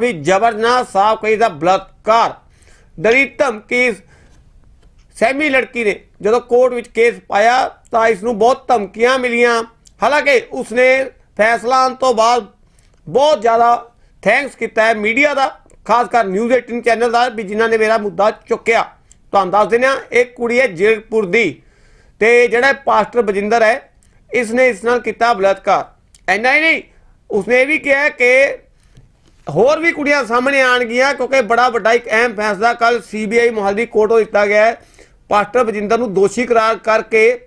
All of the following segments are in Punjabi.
ਵੀ ਜਬਰਨਾ ਸਾਫ਼ ਕਹੀ ਦਾ ਬਲਾਤਕਾਰ। ਡਰੀ ਧਮਕੀ ਸਹਿਮੀ ਲੜਕੀ ਨੇ। ਜਦੋਂ ਕੋਰਟ ਵਿੱਚ ਕੇਸ ਪਾਇਆ ਤਾਂ ਇਸ ਨੂੰ ਬਹੁਤ ਧਮਕੀਆਂ ਮਿਲੀਆਂ। ਹਾਲਾਂਕਿ ਉਸਨੇ ਫੈਸਲਾ ਆਉਣ ਤੋਂ ਬਾਅਦ ਬਹੁਤ ਜ਼ਿਆਦਾ ਥੈਂਕਸ ਕੀਤਾ ਹੈ ਮੀਡੀਆ ਦਾ, ਖਾਸ ਕਰ ਨਿਊਜ਼ 18 ਚੈਨਲ ਦਾ ਵੀ ਜਿਨ੍ਹਾਂ ਨੇ ਮੇਰਾ ਮੁੱਦਾ ਚੁੱਕਿਆ। ਤੁਹਾਨੂੰ ਦੱਸ ਦਿੰਦੇ ਹਾਂ ਇਹ ਕੁੜੀ ਹੈ ਜੀਰਕਪੁਰ ਦੀ ਤੇ ਜਿਹੜਾ ਪਾਸਟਰ ਬਜਿੰਦਰ ਹੈ ਇਸ ਨੇ ਇਸ ਨਾਲ ਕੀਤਾ ਬਲਾਤਕਾਰ। ਇੰਨਾ ਹੀ ਨਹੀਂ, ਉਸਨੇ ਇਹ ਵੀ ਕਿਹਾ ਕਿ ਹੋਰ ਵੀ ਕੁੜੀਆਂ ਸਾਹਮਣੇ ਆਣਗੀਆਂ ਕਿਉਂਕਿ ਬੜਾ ਵੱਡਾ ਇੱਕ ਅਹਿਮ ਫੈਸਲਾ ਕੱਲ ਸੀਬੀਆਈ ਮੁਹਾਲੀ ਕੋਰਟ ਤੋਂ ਦਿੱਤਾ ਗਿਆ ਹੈ। ਪਾਸਟਰ ਬਜਿੰਦਰ ਨੂੰ ਦੋਸ਼ੀ ਕਰਾਰ ਕਰਕੇ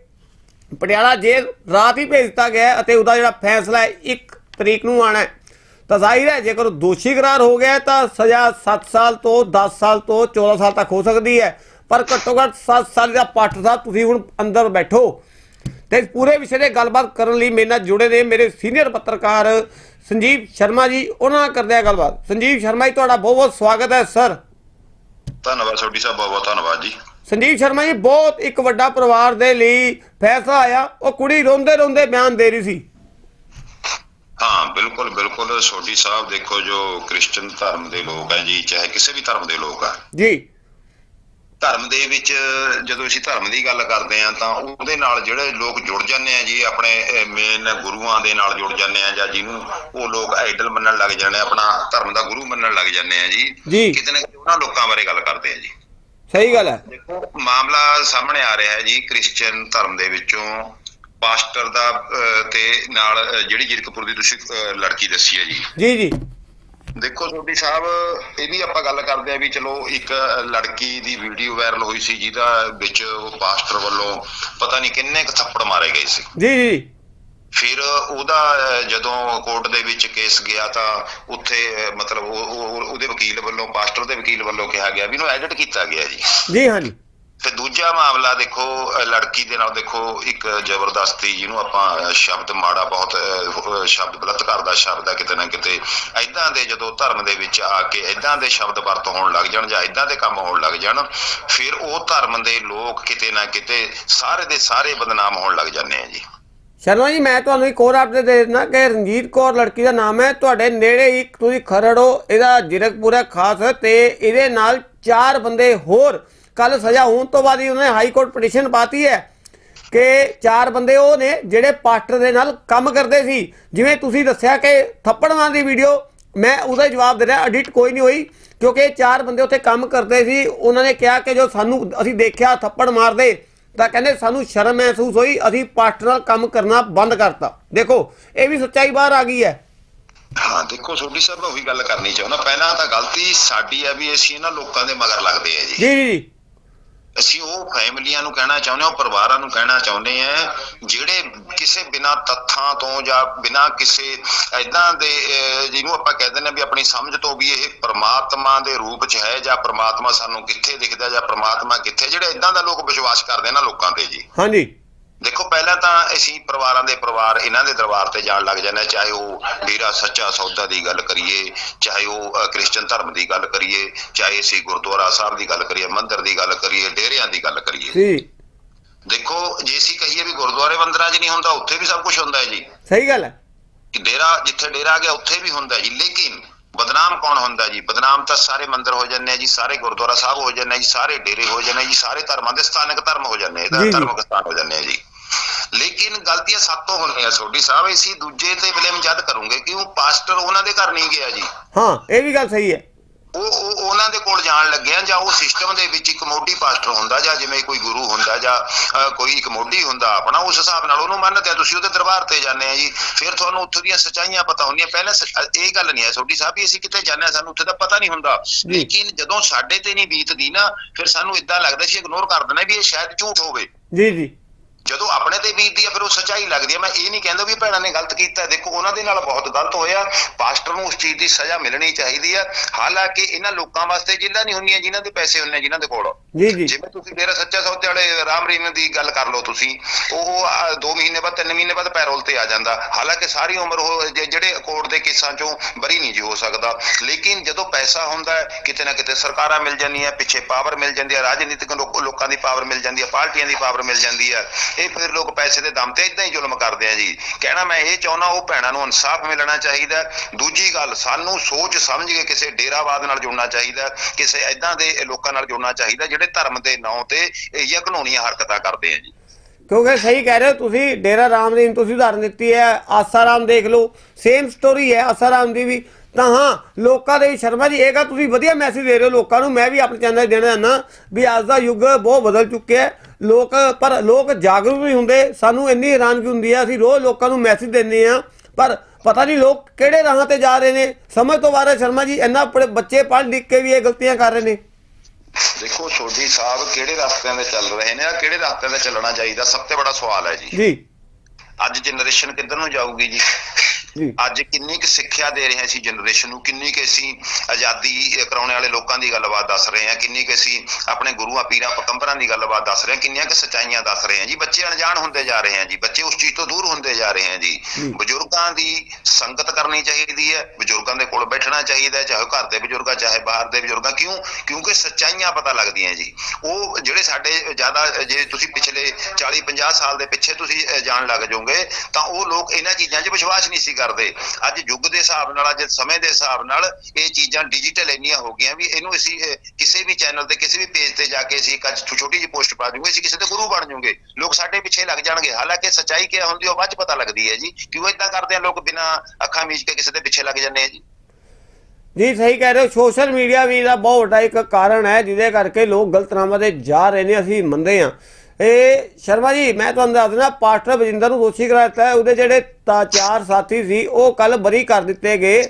ਪਟਿਆਲਾ ਜੇਲ੍ਹ ਰਾਤ ਹੀ ਭੇਜ ਦਿੱਤਾ ਗਿਆ ਅਤੇ ਉਹਦਾ ਜਿਹੜਾ ਫੈਸਲਾ ਹੈ 1 ਤਰੀਕ ਨੂੰ ਆਣਾ ਹੈ। ਤਾਂ ਜ਼ਾਹਿਰ ਹੈ, ਜੇਕਰ ਉਹ ਦੋਸ਼ੀ ਕਰਾਰ ਹੋ ਗਿਆ ਤਾਂ ਸਜ਼ਾ 7 ਸਾਲ ਤੋਂ 10 ਸਾਲ ਤੋਂ 14 ਸਾਲ ਤੱਕ ਹੋ ਸਕਦੀ ਹੈ। ਪਰ ਘੱਟੋ ਘੱਟ 7 ਸਾਲ ਦਾ ਪਾਸਟਰ ਸਾਹਿਬ, ਤੁਸੀਂ ਹੁਣ ਅੰਦਰ ਬੈਠੋ। ਤੇ ਇਸ ਪੂਰੇ ਵਿਸ਼ੇ ਤੇ ਗੱਲਬਾਤ ਕਰਨ ਲਈ ਮੇਰੇ ਨਾਲ ਜੁੜੇ ਨੇ ਮੇਰੇ ਸੀਨੀਅਰ ਪੱਤਰਕਾਰ ਸੰਜੀਵ ਸ਼ਰਮਾ ਜੀ ਉਹਨਾਂ ਨਾਲ ਕਰਦੇ ਆ ਗੱਲਬਾਤ। ਸੰਜੀਵ ਸ਼ਰਮਾ ਜੀ ਤੁਹਾਡਾ ਬਹੁਤ ਬਹੁਤ ਸਵਾਗਤ ਹੈ ਸਰ। ਧੰਨਵਾਦ ਛੋਟੀ ਸਾਹਿਬ ਬਹੁਤ ਬਹੁਤ ਧੰਨਵਾਦ ਜੀ। ਸੰਜੀਵ ਸ਼ਰਮਾ ਜੀ ਬਹੁਤ ਇੱਕ ਵੱਡਾ ਪਰਿਵਾਰ ਦੇ ਲਈ ਫੈਸਲਾ ਆਇਆ। ਉਹ ਕੁੜੀ ਰੋਂਦੇ ਰੋਂਦੇ ਬਿਆਨ ਦੇ ਰਹੀ ਸੀ। ਹਾਂ ਬਿਲਕੁਲ ਬਿਲਕੁਲ। ਛੋਟੀ ਸਾਹਿਬ ਦੇਖੋ ਜੋ ਕ੍ਰਿਸਚੀਅਨ ਧਰਮ ਦੇ ਲੋਕ ਹੈ ਜੀ ਚਾਹੇ ਕਿਸੇ ਵੀ ਧਰਮ ਦੇ ਲੋਕ ਆ। ਜੀ। ਧਰਮ ਦੇ ਵਿੱਚ ਜਦੋਂ ਅਸੀਂ ਧਰਮ ਦੀ ਗੱਲ ਕਰਦੇ ਆ ਤਾਂ ਉਹਦੇ ਨਾਲ ਜਿਹੜੇ ਲੋਕ ਜੁੜ ਜਾਂਦੇ ਆ ਜੀ ਆਪਣੇ ਮੇਨ ਗੁਰੂਆਂ ਦੇ ਨਾਲ ਜੁੜ ਜਾਂਦੇ ਆ ਜਾਂ ਜਿਹਨੂੰ ਉਹ ਲੋਕ ਆਈਡਲ ਮੰਨਣ ਲੱਗ ਜਾਂਦੇ ਆ ਆਪਣਾ ਧਰਮ ਦਾ ਗੁਰੂ ਮੰਨਣ ਲੱਗ ਜਾਂਦੇ ਆ ਜੀ। ਕਿਤੇ ਨਾ ਕਿਤੇ ਉਹਨਾਂ ਲੋਕਾਂ ਬਾਰੇ ਗੱਲ ਕਰਦੇ ਆ ਜੀ। ਸਹੀ ਗੱਲ ਹੈ। ਦੇਖੋ ਮਾਮਲਾ ਸਾਹਮਣੇ ਆ ਰਿਹਾ ਹੈ ਜੀ ਕ੍ਰਿਸਚੀਅਨ ਧਰਮ ਦੇ ਵਿੱਚੋਂ। ਪਾਸਟਰ ਦਾ ਤੇ ਨਾਲ ਜਿਹੜੀ ਜਿਰਕਪੁਰ ਦੀ ਤੁਸੀਂ ਲੜਕੀ ਦੱਸੀ ਹੈ ਜੀ। ਜੀ ਜੀ। ਦੇਖੋ ਛੋਟੀ ਸਾਹਿਬ ਇਹ ਵੀ ਆਪਾਂ ਗੱਲ ਕਰਦੇ ਆ ਵੀ ਚਲੋ ਇੱਕ ਲੜਕੀ ਦੀ ਵੀਡੀਓ ਵਾਇਰਲ ਹੋਈ ਸੀ ਜਿਹਦਾ ਵਿੱਚ ਉਹ ਪਾਸਟਰ ਵੱਲੋਂ ਪਤਾ ਨਹੀਂ ਕਿੰਨੇ ਕੁ ਥੱਪੜ ਮਾਰੇ ਗਏ ਸੀ। ਜੀ ਜੀ। ਫਿਰ ਉਹਦਾ ਜਦੋਂ ਕੋਰਟ ਦੇ ਵਿੱਚ ਕੇਸ ਗਿਆ ਤਾਂ ਉੱਥੇ ਮਤਲਬ ਉਹ- ਉਹ- ਉਹਦੇ ਵਕੀਲ ਵੱਲੋਂ ਪਾਸਟਰ ਦੇ ਵਕੀਲ ਵੱਲੋਂ ਕਿਹਾ ਗਿਆ ਵੀ ਇਹਨੂੰ ਐਡਿਟ ਕੀਤਾ ਗਿਆ ਜੀ। ਜੀ ਹਾਂਜੀ। ਤੇ ਦੂਜਾ ਮਾਮਲਾ ਦੇਖੋ ਲੜਕੀ ਦੇ ਨਾਲ ਦੇਖੋ, ਇੱਕ ਜ਼ਬਰਦਸਤੀ ਜਿਹਨੂੰ ਆਪਾਂ ਸ਼ਬਦ ਮਾੜਾ ਬਹੁਤ ਸ਼ਬਦ ਬਲਤਕਾਰ ਦਾ ਸ਼ਬਦ ਹੈ ਕਿਤੇ ਨਾ ਕਿਤੇ ਐਦਾਂ ਦੇ ਜਦੋਂ ਧਰਮ ਦੇ ਵਿੱਚ ਆ ਕੇ ਐਦਾਂ ਦੇ ਸ਼ਬਦ ਵਰਤ ਹੋਣ ਲੱਗ ਜਾਣ ਜਾਂ ਐਦਾਂ ਦੇ ਕੰਮ ਹੋਣ ਲੱਗ ਜਾਣ, ਫਿਰ ਉਹ ਧਰਮ ਦੇ ਲੋਕ ਕਿਤੇ ਨਾ ਕਿਤੇ ਸਾਰੇ ਦੇ ਸਾਰੇ ਬਦਨਾਮ ਹੋਣ ਲੱਗ ਜਾਂਦੇ ਆ ਜੀ। ਸ਼ਰਮਾ ਜੀ, ਮੈਂ ਤੁਹਾਨੂੰ ਇੱਕ ਹੋਰ ਅਪਡੇਟ ਦੇ ਦਿੰਦਾ ਕਿ ਰਣਜੀਤ ਕੌਰ ਲੜਕੀ ਦਾ ਨਾਮ ਹੈ, ਤੁਹਾਡੇ ਨੇੜੇ ਹੀ ਤੁਸੀਂ ਖਰੜ ਹੋ, ਇਹਦਾ ਜਿਰਕਪੁਰ ਹੈ ਖਾਸ ਤੇ ਇਹਦੇ ਨਾਲ ਚਾਰ ਬੰਦੇ ਹੋਰ ਕੱਲ ਸਜ਼ਾ ਹੋਣ ਤੋਂ ਬਾਅਦ ਹੀ ਉਹਨਾਂ ਹਾਈ ਕੋਰਟ ਪਟੀਸ਼ਨ ਪਾਤੀ ਹੈ ਕਿ ਚਾਰ ਬੰਦੇ ਉਹ ਨੇ ਜਿਹੜੇ ਪਾਸਟਰ ਦੇ ਨਾਲ ਕੰਮ ਕਰਦੇ ਸੀ। ਜਿਵੇਂ ਤੁਸੀਂ ਦੱਸਿਆ ਕਿ ਥੱਪੜ ਦੀ ਵੀਡੀਓ ਮੈਂ ਉਹਦਾ ਜਵਾਬ ਦੇ ਰਿਹਾ ਐਡਿਟ ਕੋਈ ਨਹੀਂ ਹੋਈ ਕਿਉਂਕਿ ਚਾਰ ਬੰਦੇ ਉੱਥੇ ਕੰਮ ਕਰਦੇ ਸੀ। ਉਹਨਾਂ ਨੇ ਕਿਹਾ ਕਿ ਜੋ ਸਾਨੂੰ ਅਸੀਂ ਦੇਖਿਆ ਥੱਪੜ ਮਾਰਦੇ ਤਾਂ ਕਹਿੰਦੇ ਸਾਨੂੰ ਸ਼ਰਮ ਮਹਿਸੂਸ ਹੋਈ ਅਸੀਂ ਪਾਸਟਰ ਨਾਲ ਕੰਮ ਕਰਨਾ ਬੰਦ ਕਰਤਾ। ਦੇਖੋ ਇਹ ਵੀ ਸੱਚਾਈ ਬਾਹਰ ਆ ਗਈ ਹੈ। ਹਾਂ ਦੇਖੋ ਛੋਟੀ ਸਾਹਿਬ ਮੈਂ ਉਹੀ ਗੱਲ ਕਰਨੀ ਚਾਹੁੰਦਾ। ਪਹਿਲਾਂ ਤਾਂ ਗਲਤੀ ਸਾਡੀ ਆ ਵੀ ਅਸੀਂ ਇਹਨਾਂ ਲੋਕਾਂ ਦੇ ਮਗਰ ਲੱਗਦੇ ਆ ਜੀ ਜੀ ਜੀ। ਅਸੀਂ ਉਹ ਫੈਮਲੀਆਂ ਨੂੰ ਕਹਿਣਾ ਚਾਹੁੰਦੇ ਹਾਂ, ਉਹ ਪਰਿਵਾਰਾਂ ਨੂੰ ਕਹਿਣਾ ਚਾਹੁੰਦੇ ਆ ਜਿਹੜੇ ਕਿਸੇ ਬਿਨਾ ਤੱਥਾਂ ਤੋਂ ਜਾਂ ਬਿਨਾ ਕਿਸੇ ਐਦਾਂ ਦੇ ਜਿਹਨੂੰ ਆਪਾਂ ਕਹਿ ਦਿੰਦੇ ਹਾਂ ਵੀ ਆਪਣੀ ਸਮਝ ਤੋਂ ਵੀ ਇਹ ਪ੍ਰਮਾਤਮਾ ਦੇ ਰੂਪ 'ਚ ਹੈ ਜਾਂ ਪ੍ਰਮਾਤਮਾ ਸਾਨੂੰ ਕਿੱਥੇ ਦਿਖਦਾ ਜਾਂ ਪ੍ਰਮਾਤਮਾ ਕਿੱਥੇ, ਜਿਹੜੇ ਐਦਾਂ ਦਾ ਲੋਕ ਵਿਸ਼ਵਾਸ ਕਰਦੇ ਆ ਨਾ ਲੋਕਾਂ ਤੇ ਜੀ। ਹਾਂਜੀ। ਦੇਖੋ ਪਹਿਲਾਂ ਤਾਂ ਅਸੀਂ ਪਰਿਵਾਰਾਂ ਦੇ ਪਰਿਵਾਰ ਇਹਨਾਂ ਦੇ ਦਰਬਾਰ ਤੇ ਜਾਣ ਲੱਗ ਜਾਂਦੇ ਚਾਹੇ ਉਹ ਡੇਰਾ ਸੱਚਾ ਸੌਦਾ ਦੀ ਗੱਲ ਕਰੀਏ ਚਾਹੇ ਉਹ ਕ੍ਰਿਸਚਨ ਧਰਮ ਦੀ ਗੱਲ ਕਰੀਏ ਚਾਹੇ ਅਸੀਂ ਗੁਰਦੁਆਰਾ ਸਾਹਿਬ ਦੀ ਗੱਲ ਕਰੀਏ ਮੰਦਿਰ ਦੀ ਗੱਲ ਕਰੀਏ ਡੇਰਿਆਂ ਦੀ ਗੱਲ ਕਰੀਏ। ਜੀ। ਦੇਖੋ ਜੇ ਅਸੀਂ ਕਹੀਏ ਵੀ ਗੁਰਦੁਆਰੇ ਮੰਦਿਰਾਂ 'ਚ ਨਹੀਂ ਹੁੰਦਾ ਉੱਥੇ ਵੀ ਸਭ ਕੁਝ ਹੁੰਦਾ ਹੈ ਜੀ। ਸਹੀ ਗੱਲ ਹੈ। ਕਿ ਡੇਰਾ ਜਿੱਥੇ ਡੇਰਾ ਗਿਆ ਉੱਥੇ ਵੀ ਹੁੰਦਾ ਜੀ। ਲੇਕਿਨ ਬਦਨਾਮ ਕੌਣ ਹੁੰਦਾ ਜੀ? ਬਦਨਾਮ ਤਾਂ ਸਾਰੇ ਮੰਦਿਰ ਹੋ ਜਾਂਦੇ ਆ ਜੀ ਸਾਰੇ ਗੁਰਦੁਆਰਾ ਸਾਹਿਬ ਹੋ ਜਾਂਦੇ ਆ ਜੀ ਸਾਰੇ ਡੇਰੇ ਹੋ ਜਾਂਦੇ ਆ ਜੀ ਸਾਰੇ ਧਰਮਾਂ ਦੇ ਸਥਾਨਕ ਧਰਮ ਹੋ ਜਾਂਦੇ ਆ। ਇਹਦਾ ਧਰਮਕ ਸਥਾਨ ਹੋ ਜਾਂਦੇ ਆ ਜੀ। ਲੇਕਿਨ ਗਲਤੀਆਂ ਸਾਤੋਂ ਹੁੰਦੀਆਂ ਸੋਢੀ ਸਾਹਿਬ ਅਸੀਂ ਦੂਜੇ ਤੇ ਬਲੇਮ ਜਦ ਕਰੂੰਗੇ ਕਿ ਉਹ ਪਾਸਟਰ ਉਹਨਾਂ ਦੇ ਘਰ ਨਹੀਂ ਗਿਆ ਜੀ। ਹਾਂ ਇਹ ਵੀ ਗੱਲ ਸਹੀ ਹੈ। ਉਹ ਉਹ ਉਹਨਾਂ ਦੇ ਕੋਲ ਜਾਣ ਲੱਗੇ ਆ ਜਾਂ ਉਹ ਸਿਸਟਮ ਦੇ ਵਿੱਚ ਇੱਕ ਮੋਢੀ ਪਾਸਟਰ ਹੁੰਦਾ ਜਾਂ ਜਿਵੇਂ ਕੋਈ ਗੁਰੂ ਹੁੰਦਾ ਜਾਂ ਕੋਈ ਇੱਕ ਮੋਢੀ ਹੁੰਦਾ ਆਪਣਾ ਉਸ ਹਿਸਾਬ ਨਾਲ ਉਹਨੂੰ ਮੰਨਦੇ ਆ। ਤੁਸੀਂ ਉਹਦੇ ਦਰਬਾਰ ਤੇ ਜਾਂਦੇ ਆ ਜੀ। ਫਿਰ ਤੁਹਾਨੂੰ ਉੱਥੋਂ ਦੀਆਂ ਸੱਚਾਈਆਂ ਪਤਾ ਹੁੰਦੀਆਂ। ਪਹਿਲਾਂ ਇਹ ਗੱਲ ਨਹੀਂ ਹੈ ਛੋਟੀ ਸਾਹਿਬ ਵੀ ਅਸੀਂ ਕਿਤੇ ਜਾਂਦੇ ਆ ਸਾਨੂੰ ਉੱਥੇ ਦਾ ਪਤਾ ਨਹੀਂ ਹੁੰਦਾ। ਲੇਕਿਨ ਜਦੋਂ ਸਾਡੇ ਤੇ ਨਹੀਂ ਬੀਤਦੀ ਨਾ ਫਿਰ ਸਾਨੂੰ ਇਦਾਂ ਲੱਗਦਾ ਸੀ ਇਗਨੋਰ ਕਰ ਦਿੰਦੇ ਵੀ ਇਹ ਸ਼ਾਇਦ ਝੂਠ ਹੋਵੇ। ਜੀ ਜੀ। ਜਦੋਂ ਆਪਣੇ ਤੇ ਬੀਤਦੀ ਆ ਫਿਰ ਉਹ ਸੱਚਾਈ ਲੱਗਦੀ ਆ। ਮੈਂ ਇਹ ਨਹੀਂ ਕਹਿੰਦਾ ਵੀ ਭੈਣਾਂ ਨੇ ਗਲਤ ਕੀਤਾ। ਦੇਖੋ ਉਹਨਾਂ ਦੇ ਨਾਲ ਬਹੁਤ ਗਲਤ ਹੋਇਆ। ਪਾਸਟਰ ਨੂੰ ਉਸ ਚੀਜ਼ ਦੀ ਸਜ਼ਾ ਮਿਲਣੀ ਚਾਹੀਦੀ ਆ। ਹਾਲਾਂਕਿ ਇਹਨਾਂ ਲੋਕਾਂ ਵਾਸਤੇ ਜਿੰਨਾ ਨਹੀਂ ਹੁੰਦੀਆਂ ਜਿਨ੍ਹਾਂ ਦੇ ਪੈਸੇ ਹੁੰਦੇ ਜਿਨ੍ਹਾਂ ਦੇ ਕੋਲ। ਜੀ ਜੀ। ਜਿਵੇਂ ਤੁਸੀਂ ਡੇਰਾ ਸੱਚਾ ਸੌਦੇ ਵਾਲੇ ਰਾਮ ਰੀਨ ਦੀ ਗੱਲ ਕਰ ਲਓ ਤੁਸੀਂ ਉਹ 2 ਮਹੀਨੇ ਬਾਅਦ 3 ਮਹੀਨੇ ਬਾਅਦ ਪੈਰੋਲ ਤੇ ਆ ਜਾਂਦਾ। ਹਾਲਾਂਕਿ ਸਾਰੀ ਉਮਰ ਉਹ ਜਿਹੜੇ ਕੋਰਟ ਦੇ ਕੇਸਾਂ ਚੋਂ ਬਰੀ ਨਹੀਂ ਜੀ ਹੋ ਸਕਦਾ। ਲੇਕਿਨ ਜਦੋਂ ਪੈਸਾ ਹੁੰਦਾ ਹੈ ਕਿਤੇ ਨਾ ਕਿਤੇ ਸਰਕਾਰਾਂ ਮਿਲ ਜਾਂਦੀਆਂ ਪਿੱਛੇ ਪਾਵਰ ਮਿਲ ਜਾਂਦੀ ਹੈ ਰਾਜਨੀਤਿਕ ਲੋਕਾਂ ਦੀ ਪਾਵਰ ਮਿਲ ਜਾਂਦੀ ਹੈ ਪਾਰਟੀਆਂ ਦੀ ਪਾਵਰ ਮਿਲ ਜਾਂਦੀ ਹੈ ਇਹ ਫਿਰ ਲੋਕ ਪੈਸੇ ਦੇ ਦਮ ਤੇ ਇਦਾਂ ਹੀ ਜ਼ੁਲਮ ਕਰਦੇ ਆ ਜੀ। ਕਹਿਣਾ ਮੈਂ ਇਹ ਚਾਹੁੰਦਾ, ਉਹ ਭੈਣਾਂ ਨੂੰ ਇਨਸਾਫ ਮਿਲਣਾ ਚਾਹੀਦਾ। ਦੂਜੀ ਗੱਲ, ਸਾਨੂੰ ਸੋਚ ਸਮਝ ਕੇ ਕਿਸੇ ਡੇਰਾਵਾਦ ਨਾਲ ਜੁੜਨਾ ਚਾਹੀਦਾ। ਕਿਸੇ ਇਦਾਂ ਦੇ ਲੋਕਾਂ ਨਾਲ ਜੁੜਨਾ ਚਾਹੀਦਾ, ਜਿਹੜੇ ਧਰਮ ਦੇ ਨਾਂ ਤੇ ਇਹ ਘਨੋਣੀਆਂ ਹਰਕਤਾਂ ਕਰਦੇ ਆ ਜੀ। ਕਿਉਂਕਿ ਸਹੀ ਕਹਿ ਰਹੇ ਹੋ ਤੁਸੀਂ, ਡੇਰਾ ਰਾਮ ਦੀ ਤੁਸੀਂ ਉਦਾਹਰਨ ਦਿੱਤੀ ਹੈ, ਆਸਾ ਰਾਮ ਦੇਖ ਲਓ। ਸੇਮ ਸਟੋਰੀ ਹੈ ਆਸਾਰਾਮ ਦੀ ਵੀ। ਤਾਂ ਹਾਂ ਲੋਕਾਂ ਦੇ ਸ਼ਰਮਾ ਜੀ ਇਹ ਗੱਲ ਤੁਸੀਂ ਵਧੀਆ ਮੈਸੇਜ ਦੇ ਰਹੇ ਹੋ ਲੋਕਾਂ ਨੂੰ। ਮੈਂ ਵੀ ਆਪਣੇ ਚੈਨਲ ਦੇਣਾ ਚਾਹੁੰਦਾ ਵੀ ਅੱਜ ਦਾ ਯੁੱਗ ਬਹੁਤ ਬਦਲ ਚੁੱਕਿਆ ਹੈ। ਲੋਕ ਪਰ ਲੋਕ ਜਾਗਰੂਕ ਨਹੀਂ ਹੁੰਦੇ। ਸਾਨੂੰ ਇੰਨੀ ਹੈਰਾਨਗੀ ਹੁੰਦੀ ਹੈ ਅਸੀਂ ਰੋਜ਼ ਲੋਕਾਂ ਨੂੰ ਮੈਸੇਜ ਦਿੰਦੇ ਆ ਪਰ ਪਤਾ ਨਹੀਂ ਲੋਕ ਕਿਹੜੇ ਰਾਹਾਂ ਤੇ ਜਾ ਰਹੇ ਨੇ। ਸਮਝ ਤੋਂ ਬਾਹਰ ਹੈ ਸ਼ਰਮਾ ਜੀ ਇੰਨਾ ਆਪਣੇ ਬੱਚੇ ਪੜ੍ਹ ਲਿਖ ਕੇ ਵੀ ਇਹ ਗਲਤੀਆਂ ਕਰ ਰਹੇ ਨੇ। ਦੇਖੋ ਸੋਢੀ ਸਾਹਿਬ ਕਿਹੜੇ ਰਸਤਿਆਂ ਤੇ ਚੱਲ ਰਹੇ ਨੇ ਆ? ਕਿਹੜੇ ਰਸਤਿਆਂ ਤੇ ਚੱਲਣਾ ਚਾਹੀਦਾ? ਸਭ ਤੋਂ ਬੜਾ ਸਵਾਲ ਹੈ ਜੀ। ਜੀ। ਅੱਜ ਜਨਰੇਸ਼ਨ ਕਿੱਧਰ ਨੂੰ ਜਾਊਗੀ ਜੀ? ਅੱਜ ਕਿੰਨੀ ਕੁ ਸਿੱਖਿਆ ਦੇ ਰਹੇ ਹਾਂ ਅਸੀਂ ਜਨਰੇਸ਼ਨ ਨੂੰ? ਕਿੰਨੀ ਕੁ ਅਸੀਂ ਆਜ਼ਾਦੀ ਕਰਾਉਣੇ ਵਾਲੇ ਲੋਕਾਂ ਦੀ ਗੱਲਬਾਤ ਦੱਸ ਰਹੇ ਹਾਂ? ਕਿੰਨੀ ਕੁ ਅਸੀਂ ਆਪਣੇ ਗੁਰੂਆਂ ਪੀਰਾਂ ਪਕੰਬਰਾਂ ਦੀ ਗੱਲਬਾਤ ਦੱਸ ਰਹੇ ਹਾਂ? ਕਿੰਨੀਆਂ ਕੁ ਸੱਚਾਈਆਂ ਦੱਸ ਰਹੇ ਹਾਂ? ਜੀ ਬੱਚੇ ਅਣਜਾਣ ਹੁੰਦੇ ਜਾ ਰਹੇ ਹਾਂ ਜੀ। ਬੱਚੇ ਉਸ ਚੀਜ਼ ਤੋਂ ਦੂਰ ਹੁੰਦੇ ਜਾ ਰਹੇ ਹਾਂ ਜੀ। ਬਜ਼ੁਰਗਾਂ ਦੀ ਸੰਗਤ ਕਰਨੀ ਚਾਹੀਦੀ ਹੈ। ਬਜ਼ੁਰਗਾਂ ਦੇ ਕੋਲ ਬੈਠਣਾ ਚਾਹੀਦਾ ਹੈ ਚਾਹੇ ਘਰ ਦੇ ਬਜ਼ੁਰਗਾਂ ਚਾਹੇ ਬਾਹਰ ਦੇ ਬਜ਼ੁਰਗਾਂ ਕਿਉਂ? ਕਿਉਂਕਿ ਸੱਚਾਈਆਂ ਪਤਾ ਲੱਗਦੀਆਂ ਜੀ। ਉਹ ਜਿਹੜੇ ਸਾਡੇ ਜ਼ਿਆਦਾ ਜੇ ਤੁਸੀਂ ਪਿਛਲੇ 40 50 ਸਾਲ ਦੇ ਪਿੱਛੇ ਤੁਸੀਂ ਜਾਣ ਲੱਗ ਜਾਓਗੇ ਤਾਂ ਉਹ ਲੋਕ ਇਹਨਾਂ ਚੀਜ਼ਾਂ 'ਚ ਵਿਸ਼ਵਾਸ ਨਹੀਂ ਸੀ ਕਰਦੇ। ਅੱਜ ਯੁੱਗ ਦੇ ਹਿਸਾਬ ਨਾਲ, ਅੱਜ ਸਮੇਂ ਦੇ ਹਿਸਾਬ ਨਾਲ ਇਹ ਚੀਜ਼ਾਂ ਡਿਜੀਟਲ ਇੰਨੀਆਂ ਹੋ ਗਈਆਂ ਵੀ ਇਹਨੂੰ ਅਸੀਂ ਕਿਸੇ ਵੀ ਚੈਨਲ ਤੇ, ਕਿਸੇ ਵੀ ਪੇਜ ਤੇ ਜਾ ਕੇ ਅਸੀਂ ਇੱਕ ਛੋਟੀ ਜਿਹੀ ਪੋਸਟ ਪਾ ਦੂੰਗੇ, ਅਸੀਂ ਕਿਸੇ ਦੇ ਗੁਰੂ ਬਣ ਜਾਵਾਂਗੇ ਲੋਕ ਸਾਡੇ ਪਿੱਛੇ ਲੱਗ ਜਾਣਗੇ। ਹਾਲਾਂਕਿ ਸੱਚਾਈ ਕੀ ਹੁੰਦੀ ਉਹ ਬਾਅਦ 'ਚ ਪਤਾ ਲੱਗਦੀ ਹੈ ਜੀ ਕਿਉਂ ਇਦਾਂ ਕਰਦੇ ਆ, ਲੋਕ ਬਿਨਾਂ ਅੱਖਾਂ ਮੀਚ ਕੇ ਕਿਸੇ ਦੇ ਪਿੱਛੇ ਲੱਗ ਜਾਂਦੇ ਆ ਜੀ। ਜੀ, ਸਹੀ ਕਹਿ ਰਹੇ ਹੋ। ਸੋਸ਼ਲ ਮੀਡੀਆ ਵੀ ਦਾ ਬਹੁਤ ਵੱਡਾ ਇੱਕ ਕਾਰਨ ਹੈ, ਜਿਹਦੇ ਕਰਕੇ ਲੋਕ ਗਲਤ ਰਾਹਾਂ ਤੇ ਜਾ ਰਹੇ ਨੇ, ਅਸੀਂ ਮੰਨਦੇ ਹਾਂ। ਇਹ ਸ਼ਰਮਾ ਜੀ ਮੈਂ ਤੁਹਾਨੂੰ ਦੱਸ ਦਿੰਦਾ ਪਾਸਟਰ ਬਜਿੰਦਰ ਨੂੰ ਦੋਸ਼ੀ ਕਰਾ ਦਿੱਤਾ ਹੈ। ਉਹਦੇ ਜਿਹੜੇ ਤਾਂ ਚਾਰ ਸਾਥੀ ਸੀ ਉਹ ਕੱਲ ਬਰੀ ਕਰ ਦਿੱਤੇ ਗਏ।